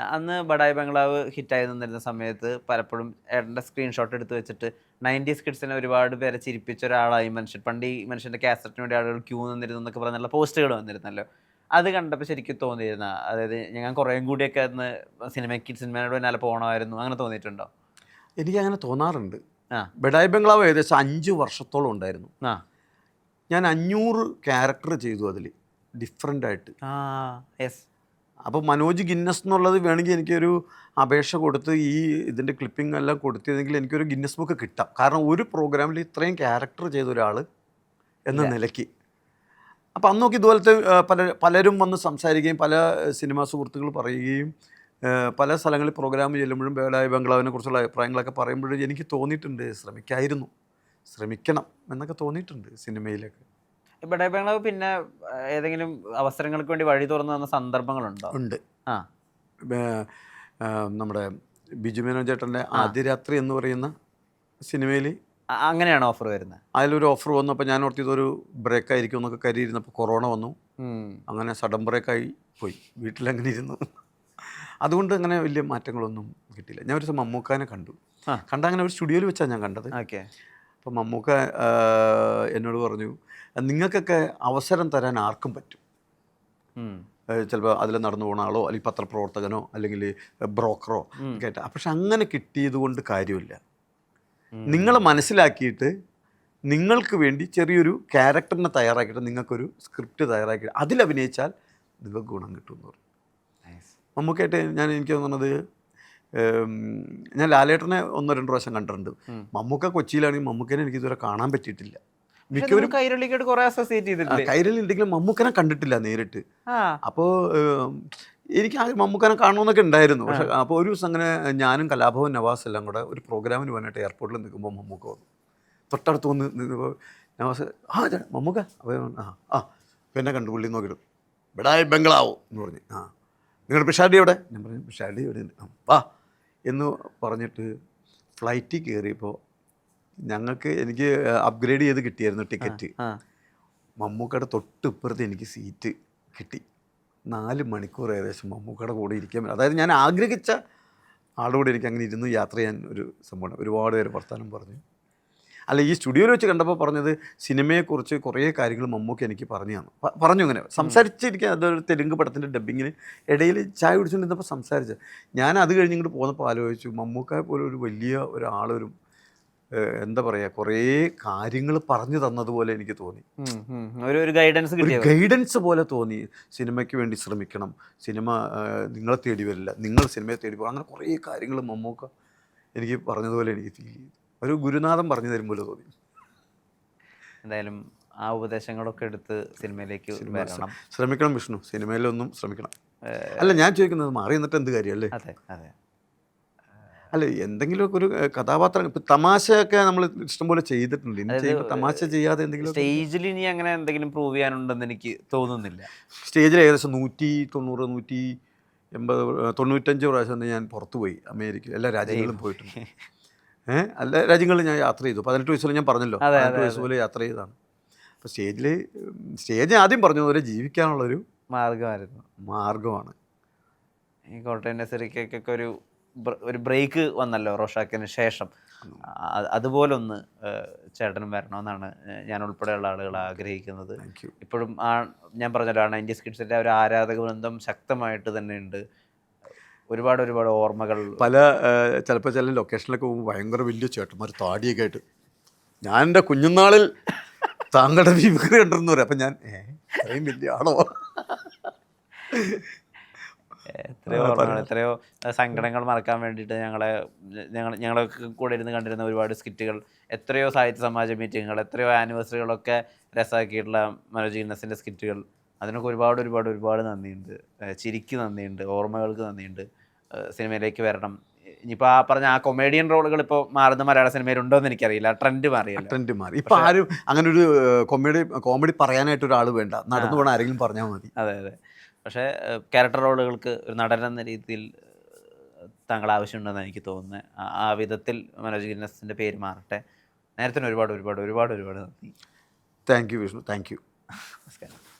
അന്ന് ബഡായി ബംഗ്ലാവ് ഹിറ്റ് ആയി നിന്നിരുന്ന സമയത്ത് പലപ്പോഴും ഏട്ടന്റെ സ്ക്രീൻഷോട്ട് എടുത്ത് വെച്ചിട്ട് നയന്റീസ് കിഡ്സിനെ ഒരുപാട് പേരെ ചിരിപ്പിച്ച ഒരാളായി മനുഷ്യൻ. പണ്ട് ഈ മനുഷ്യന്റെ കാസറ്റിന് വേണ്ടി ആളുകൾ ക്യൂ നിന്നിരുന്നു എന്നൊക്കെ പറഞ്ഞുള്ള പോസ്റ്റുകൾ വന്നിരുന്നല്ലോ. അത് കണ്ടപ്പോൾ ശരിക്കും തോന്നിയിരുന്ന അതായത് ഞാൻ കുറേയും കൂടിയൊക്കെ അന്ന് സിനിമയ്ക്ക് സിനിമയോട് പിന്നാലെ പോകണമായിരുന്നു അങ്ങനെ തോന്നിയിട്ടുണ്ടോ? എനിക്കങ്ങനെ തോന്നാറുണ്ട്. ആ. ബഡായി ബംഗ്ലാവ് ഏകദേശം അഞ്ച് വർഷത്തോളം ഉണ്ടായിരുന്നു. ആ. ഞാൻ അഞ്ഞൂറ് ക്യാരക്ടർ ചെയ്തു അതിൽ ഡിഫറെന്റ് ആയിട്ട്. ആ യെസ് അപ്പോൾ മനോജ് ഗിന്നസ് എന്നുള്ളത് വേണമെങ്കിൽ എനിക്കൊരു അപേക്ഷ കൊടുത്ത് ഈ ഇതിന്റെ ക്ലിപ്പിംഗ് എല്ലാം കൊടുത്തിരുന്നെങ്കിൽ എനിക്കൊരു ഗിന്നസ് ബുക്ക് കിട്ടാം. കാരണം ഒരു പ്രോഗ്രാമിൽ ഇത്രയും ക്യാരക്ടർ ചെയ്ത ഒരാൾ എന്ന. നിലയ്ക്ക്. അപ്പോൾ അന്നൊക്കെ ഇതുപോലത്തെ ആ, പല പലരും വന്ന് സംസാരിക്കുകയും പല സിനിമാ സുഹൃത്തുക്കൾ പറയുകയും പല സ്ഥലങ്ങളിൽ പ്രോഗ്രാം ചെല്ലുമ്പോഴും ബേഡായ ബംഗ്ലാവിനെ കുറിച്ചുള്ള അഭിപ്രായങ്ങളൊക്കെ പറയുമ്പോഴും എനിക്ക് തോന്നിയിട്ടുണ്ട്. ശ്രമിക്കായിരുന്നു. ശ്രമിക്കണം എന്നൊക്കെ തോന്നിയിട്ടുണ്ട് സിനിമയിലൊക്കെ ബഡായി ബംഗ്ലാവ് പിന്നെ ഏതെങ്കിലും അവസരങ്ങൾക്ക് വേണ്ടി വഴി തുറന്നു തന്ന സന്ദർഭങ്ങളുണ്ടോ? ഉണ്ട്. ആ. നമ്മുടെ ബിജു മേനോൻ ചേട്ടന്റെ ആദ്യ രാത്രി എന്ന് പറയുന്ന സിനിമയിൽ അങ്ങനെയാണ് ഓഫർ വരുന്നത്? അതിലൊരു ഓഫർ വന്നു അപ്പോൾ ഞാൻ ഓർത്തി ഇതൊരു ബ്രേക്ക് ആയിരിക്കും എന്നൊക്കെ കരുതിയിരുന്നപ്പോൾ കൊറോണ വന്നു. അങ്ങനെ സഡൻ ബ്രേക്കായി പോയി. വീട്ടിലങ്ങനെ ഇരുന്നു. അതുകൊണ്ട് അങ്ങനെ വലിയ മാറ്റങ്ങളൊന്നും കിട്ടിയില്ല. ഞാൻ ഒരു ദിവസം മമ്മൂക്കാനെ കണ്ടു. കണ്ട അങ്ങനെ ഒരു സ്റ്റുഡിയോയിൽ വെച്ചാണ് ഞാൻ കണ്ടത്. ഓക്കെ. അപ്പോൾ മമ്മൂക്ക എന്നോട് പറഞ്ഞു നിങ്ങൾക്കൊക്കെ അവസരം തരാൻ ആർക്കും പറ്റും? ചിലപ്പോൾ അതിൽ നടന്നു പോകുന്ന ആളോ അല്ലെങ്കിൽ പത്രപ്രവർത്തകനോ അല്ലെങ്കിൽ ബ്രോക്കറോ ഒക്കെ ആയിട്ട്. പക്ഷെ അങ്ങനെ കിട്ടിയത് കൊണ്ട് കാര്യമില്ല. നിങ്ങളെ മനസ്സിലാക്കിയിട്ട് നിങ്ങൾക്ക് വേണ്ടി ചെറിയൊരു ക്യാരക്ടറിനെ തയ്യാറാക്കിയിട്ട് നിങ്ങൾക്കൊരു സ്ക്രിപ്റ്റ് തയ്യാറാക്കിയിട്ട് അതിൽ അഭിനയിച്ചാൽ നിങ്ങൾക്ക് ഗുണം കിട്ടുമെന്ന് പറഞ്ഞു. മമ്മൂക്കായിട്ട് ഞാൻ എനിക്ക് തോന്നുന്നത് ഞാൻ ലാലേട്ടനെ ഒന്നോ രണ്ടോ പ്രാവശ്യം കണ്ടിട്ടുണ്ട്. മമ്മൂക്ക കൊച്ചിയിലാണെങ്കിൽ മമ്മൂക്കനെ എനിക്ക് ഇതുവരെ കാണാൻ പറ്റിയിട്ടില്ല. മിക്കവരും കുറെ അസോസിയേറ്റ് കൈരളിൽ ഉണ്ടെങ്കിലും മമ്മൂക്കനെ കണ്ടിട്ടില്ല നേരിട്ട്. അപ്പോ എനിക്ക് ആ മമ്മൂക്കാനെ കാണണമെന്നൊക്കെ ഉണ്ടായിരുന്നു. പക്ഷെ അപ്പോൾ ഒരു ദിവസം അങ്ങനെ ഞാനും കലാഭവൻ നവാസ് എല്ലാം കൂടെ ഒരു പ്രോഗ്രാമിന് വന്നിട്ട് എയർപോർട്ടിൽ നിൽക്കുമ്പോൾ മമ്മൂക്ക വന്നു. തൊട്ടടുത്ത് വന്ന് നിന്നപ്പോൾ നവാസ് ആ ചേട്ടാ മമ്മൂക്ക. അപ്പോൾ ആ ആ പിന്നെ കണ്ടു പുള്ളി നോക്കിയിട്ട്. ബിടായി ബംഗ്ലാവോ എന്ന് പറഞ്ഞു. ആ. നിങ്ങളുടെ പിഷാടി എവിടെ? ഞാൻ പറഞ്ഞു പിഷാടി എവിടെ ഉണ്ട് ആ വാ എന്ന് പറഞ്ഞിട്ട് ഫ്ലൈറ്റിൽ കയറിയപ്പോൾ ഞങ്ങൾക്ക് എനിക്ക് അപ്ഗ്രേഡ് ചെയ്ത് കിട്ടിയായിരുന്നു ടിക്കറ്റ്. മമ്മൂക്കയുടെ തൊട്ട് ഇപ്പുറത്ത് എനിക്ക് സീറ്റ് കിട്ടി. നാല് മണിക്കൂർ ഏകദേശം മമ്മൂക്കയുടെ കൂടെ ഇരിക്കാൻ പറ്റും. അതായത് ഞാൻ ആഗ്രഹിച്ച ആളുടെ കൂടെ എനിക്ക് അങ്ങനെ ഇരുന്ന് യാത്ര ചെയ്യാൻ ഒരു സംഭവമാണ് ഒരുപാട് പേര് വർത്തമാനം പറഞ്ഞു. അല്ല ഈ സ്റ്റുഡിയോയിൽ വെച്ച് കണ്ടപ്പോൾ പറഞ്ഞത് സിനിമയെക്കുറിച്ച് കുറേ കാര്യങ്ങൾ മമ്മൂക്ക എനിക്ക് പറഞ്ഞു തന്നു. പറഞ്ഞു അങ്ങനെ സംസാരിച്ചിരിക്കാൻ അതൊരു തെലുങ്ക് പടത്തിന്റെ ഡബ്ബിങ്ങിന് ഇടയിൽ ചായ കുടിച്ചുകൊണ്ടിരുന്നപ്പോൾ സംസാരിച്ചത്. ഞാൻ അത് കഴിഞ്ഞ് ഇങ്ങോട്ട് പോന്നപ്പോൾ ആലോചിച്ചു മമ്മൂക്കയെ പോലെ ഒരു വലിയ ഒരാളൊരു എന്താ പറയുക കുറേ കാര്യങ്ങൾ പറഞ്ഞു തന്നതുപോലെ എനിക്ക് തോന്നി. ഒരു ഗൈഡൻസ് ഒരു ഗൈഡൻസ് പോലെ തോന്നി. സിനിമയ്ക്ക് വേണ്ടി ശ്രമിക്കണം. സിനിമ നിങ്ങളെ തേടി വരില്ല. നിങ്ങൾ സിനിമയെ തേടി പോകണം. അങ്ങനെ കുറേ കാര്യങ്ങൾ മമ്മൂക്ക എനിക്ക് പറഞ്ഞതുപോലെ എനിക്ക് ഫീൽ ചെയ്തു. ഒരു ഗുരുനാഥം പറഞ്ഞു തരും പോലെ തോന്നി. എന്തായാലും ആ ഉപദേശങ്ങളൊക്കെ എടുത്ത് സിനിമയിലേക്ക് വരണം. ശ്രമിക്കണം വിഷ്ണു. സിനിമയിലൊന്നും ശ്രമിക്കണം. അല്ല ഞാൻ ചോദിക്കുന്നത് മാറി നിന്നിട്ട് എന്ത് കാര്യമല്ലേ അതെ അതെ. അല്ല എന്തെങ്കിലുമൊക്കെ ഒരു കഥാപാത്രം ഇപ്പം തമാശയൊക്കെ നമ്മൾ ഇഷ്ടംപോലെ ചെയ്തിട്ടുണ്ട്. ഇനി ചെയ്യുമ്പോൾ തമാശ ചെയ്യാതെ എന്തെങ്കിലും സ്റ്റേജിൽ ഇനി അങ്ങനെ എന്തെങ്കിലും പ്രൂവ് ചെയ്യാനുണ്ടെന്ന് എനിക്ക് തോന്നുന്നില്ല. സ്റ്റേജിൽ ഏകദേശം നൂറ്റി തൊണ്ണൂറ് നൂറ്റി എൺപത് തൊണ്ണൂറ്റഞ്ച് പ്രാവശ്യം ഞാൻ പുറത്തു പോയി അമേരിക്ക എല്ലാ രാജ്യങ്ങളിലും പോയിട്ടുണ്ട്. ഏഹ് എല്ലാ രാജ്യങ്ങളിൽ ഞാൻ യാത്ര ചെയ്തു. പതിനെട്ട് വയസ്സിൽ ഞാൻ പറഞ്ഞല്ലോ. പതിനെട്ട് വയസ്സ് പോലെ യാത്ര ചെയ്തതാണ്. അപ്പോൾ സ്റ്റേജിൽ സ്റ്റേജ് ആദ്യം പറഞ്ഞതുപോലെ ജീവിക്കാനുള്ളൊരു മാർഗമായിരുന്നു മാർഗമാണ് ഈ കോട്ടയം നസറിക്കൊക്കെ ഒരു ഒരു ബ്രേക്ക് വന്നല്ലോ റോഷാക്കിന് ശേഷം. അതുപോലൊന്ന് ചേട്ടനും വരണമെന്നാണ് ഞാൻ ഉൾപ്പെടെയുള്ള ആളുകൾ ആഗ്രഹിക്കുന്നത്. ഇപ്പോഴും ആ ഞാൻ പറഞ്ഞല്ലോ ആ നയന്റീസ് കിഡ്സിന്റെ ഒരു ആരാധക ബന്ധം ശക്തമായിട്ട് തന്നെ ഉണ്ട്. ഒരുപാട് ഒരുപാട് ഓർമ്മകൾ. പല ചിലപ്പോൾ ചില ലൊക്കേഷനിലൊക്കെ പോകുമ്പോൾ ഭയങ്കര വലിയ ചേട്ടന്മാർ താടിയൊക്കെ ആയിട്ട്. ഞാൻ എന്റെ കുഞ്ഞുനാളിൽ താങ്കളുടെ വിവരം കണ്ടിരുന്നു പറയാം അപ്പം ഞാൻ ഏ അത്രയും വലിയ ആളോ? എത്രയോ ഓർമ്മകൾ എത്രയോ സങ്കടങ്ങൾ മറക്കാൻ വേണ്ടിയിട്ട് ഞങ്ങളെ ഞങ്ങൾ ഞങ്ങളൊക്കെ കൂടെ ഇരുന്ന് കണ്ടിരുന്ന ഒരുപാട് സ്കിറ്റുകൾ എത്രയോ സാഹിത്യ സമാജ മീറ്റിങ്ങുകൾ എത്രയോ ആനിവേഴ്സറികളൊക്കെ രസമാക്കിയിട്ടുള്ള മനോജ് ഗിന്നസിന്റെ സ്കിറ്റുകൾ. അതിനൊക്കെ ഒരുപാട് ഒരുപാട് ഒരുപാട് നന്ദിയുണ്ട്. ചിരിക്ക് നന്ദിയുണ്ട് ഓർമ്മകൾക്ക് നന്ദിയുണ്ട്. സിനിമയിലേക്ക് വരണം. ഇനിയിപ്പോൾ ആ പറഞ്ഞ ആ കൊമേഡിയൻ റോളുകൾ ഇപ്പോൾ മാറുന്ന മലയാള സിനിമയിൽ ഉണ്ടോ എന്ന് എനിക്കറിയില്ല ട്രെൻഡ് മാറി ട്രെൻഡ് മാറി. ഇപ്പം ആരും അങ്ങനെ ഒരു കോമഡി കോമഡി പറയാനായിട്ട് ഒരാൾ വേണ്ട. നടന്നു പോകണം ആരെങ്കിലും പറഞ്ഞാൽ മതി. അതെ അതെ. പക്ഷേ ക്യാരക്ടർ റോളുകൾക്ക് ഒരു നടൻ എന്ന രീതിയിൽ താങ്കൾ ആവശ്യമുണ്ടെന്ന് എനിക്ക് തോന്നുന്നത്. ആ- ആ വിധത്തിൽ മനോജ് ഗിന്നസിന്റെ പേര് മാറട്ടെ. നേരത്തിന് ഒരുപാട് ഒരുപാട് ഒരുപാട് ഒരുപാട് നന്ദി. Thank you Vishnu thank you നമസ്കാരം.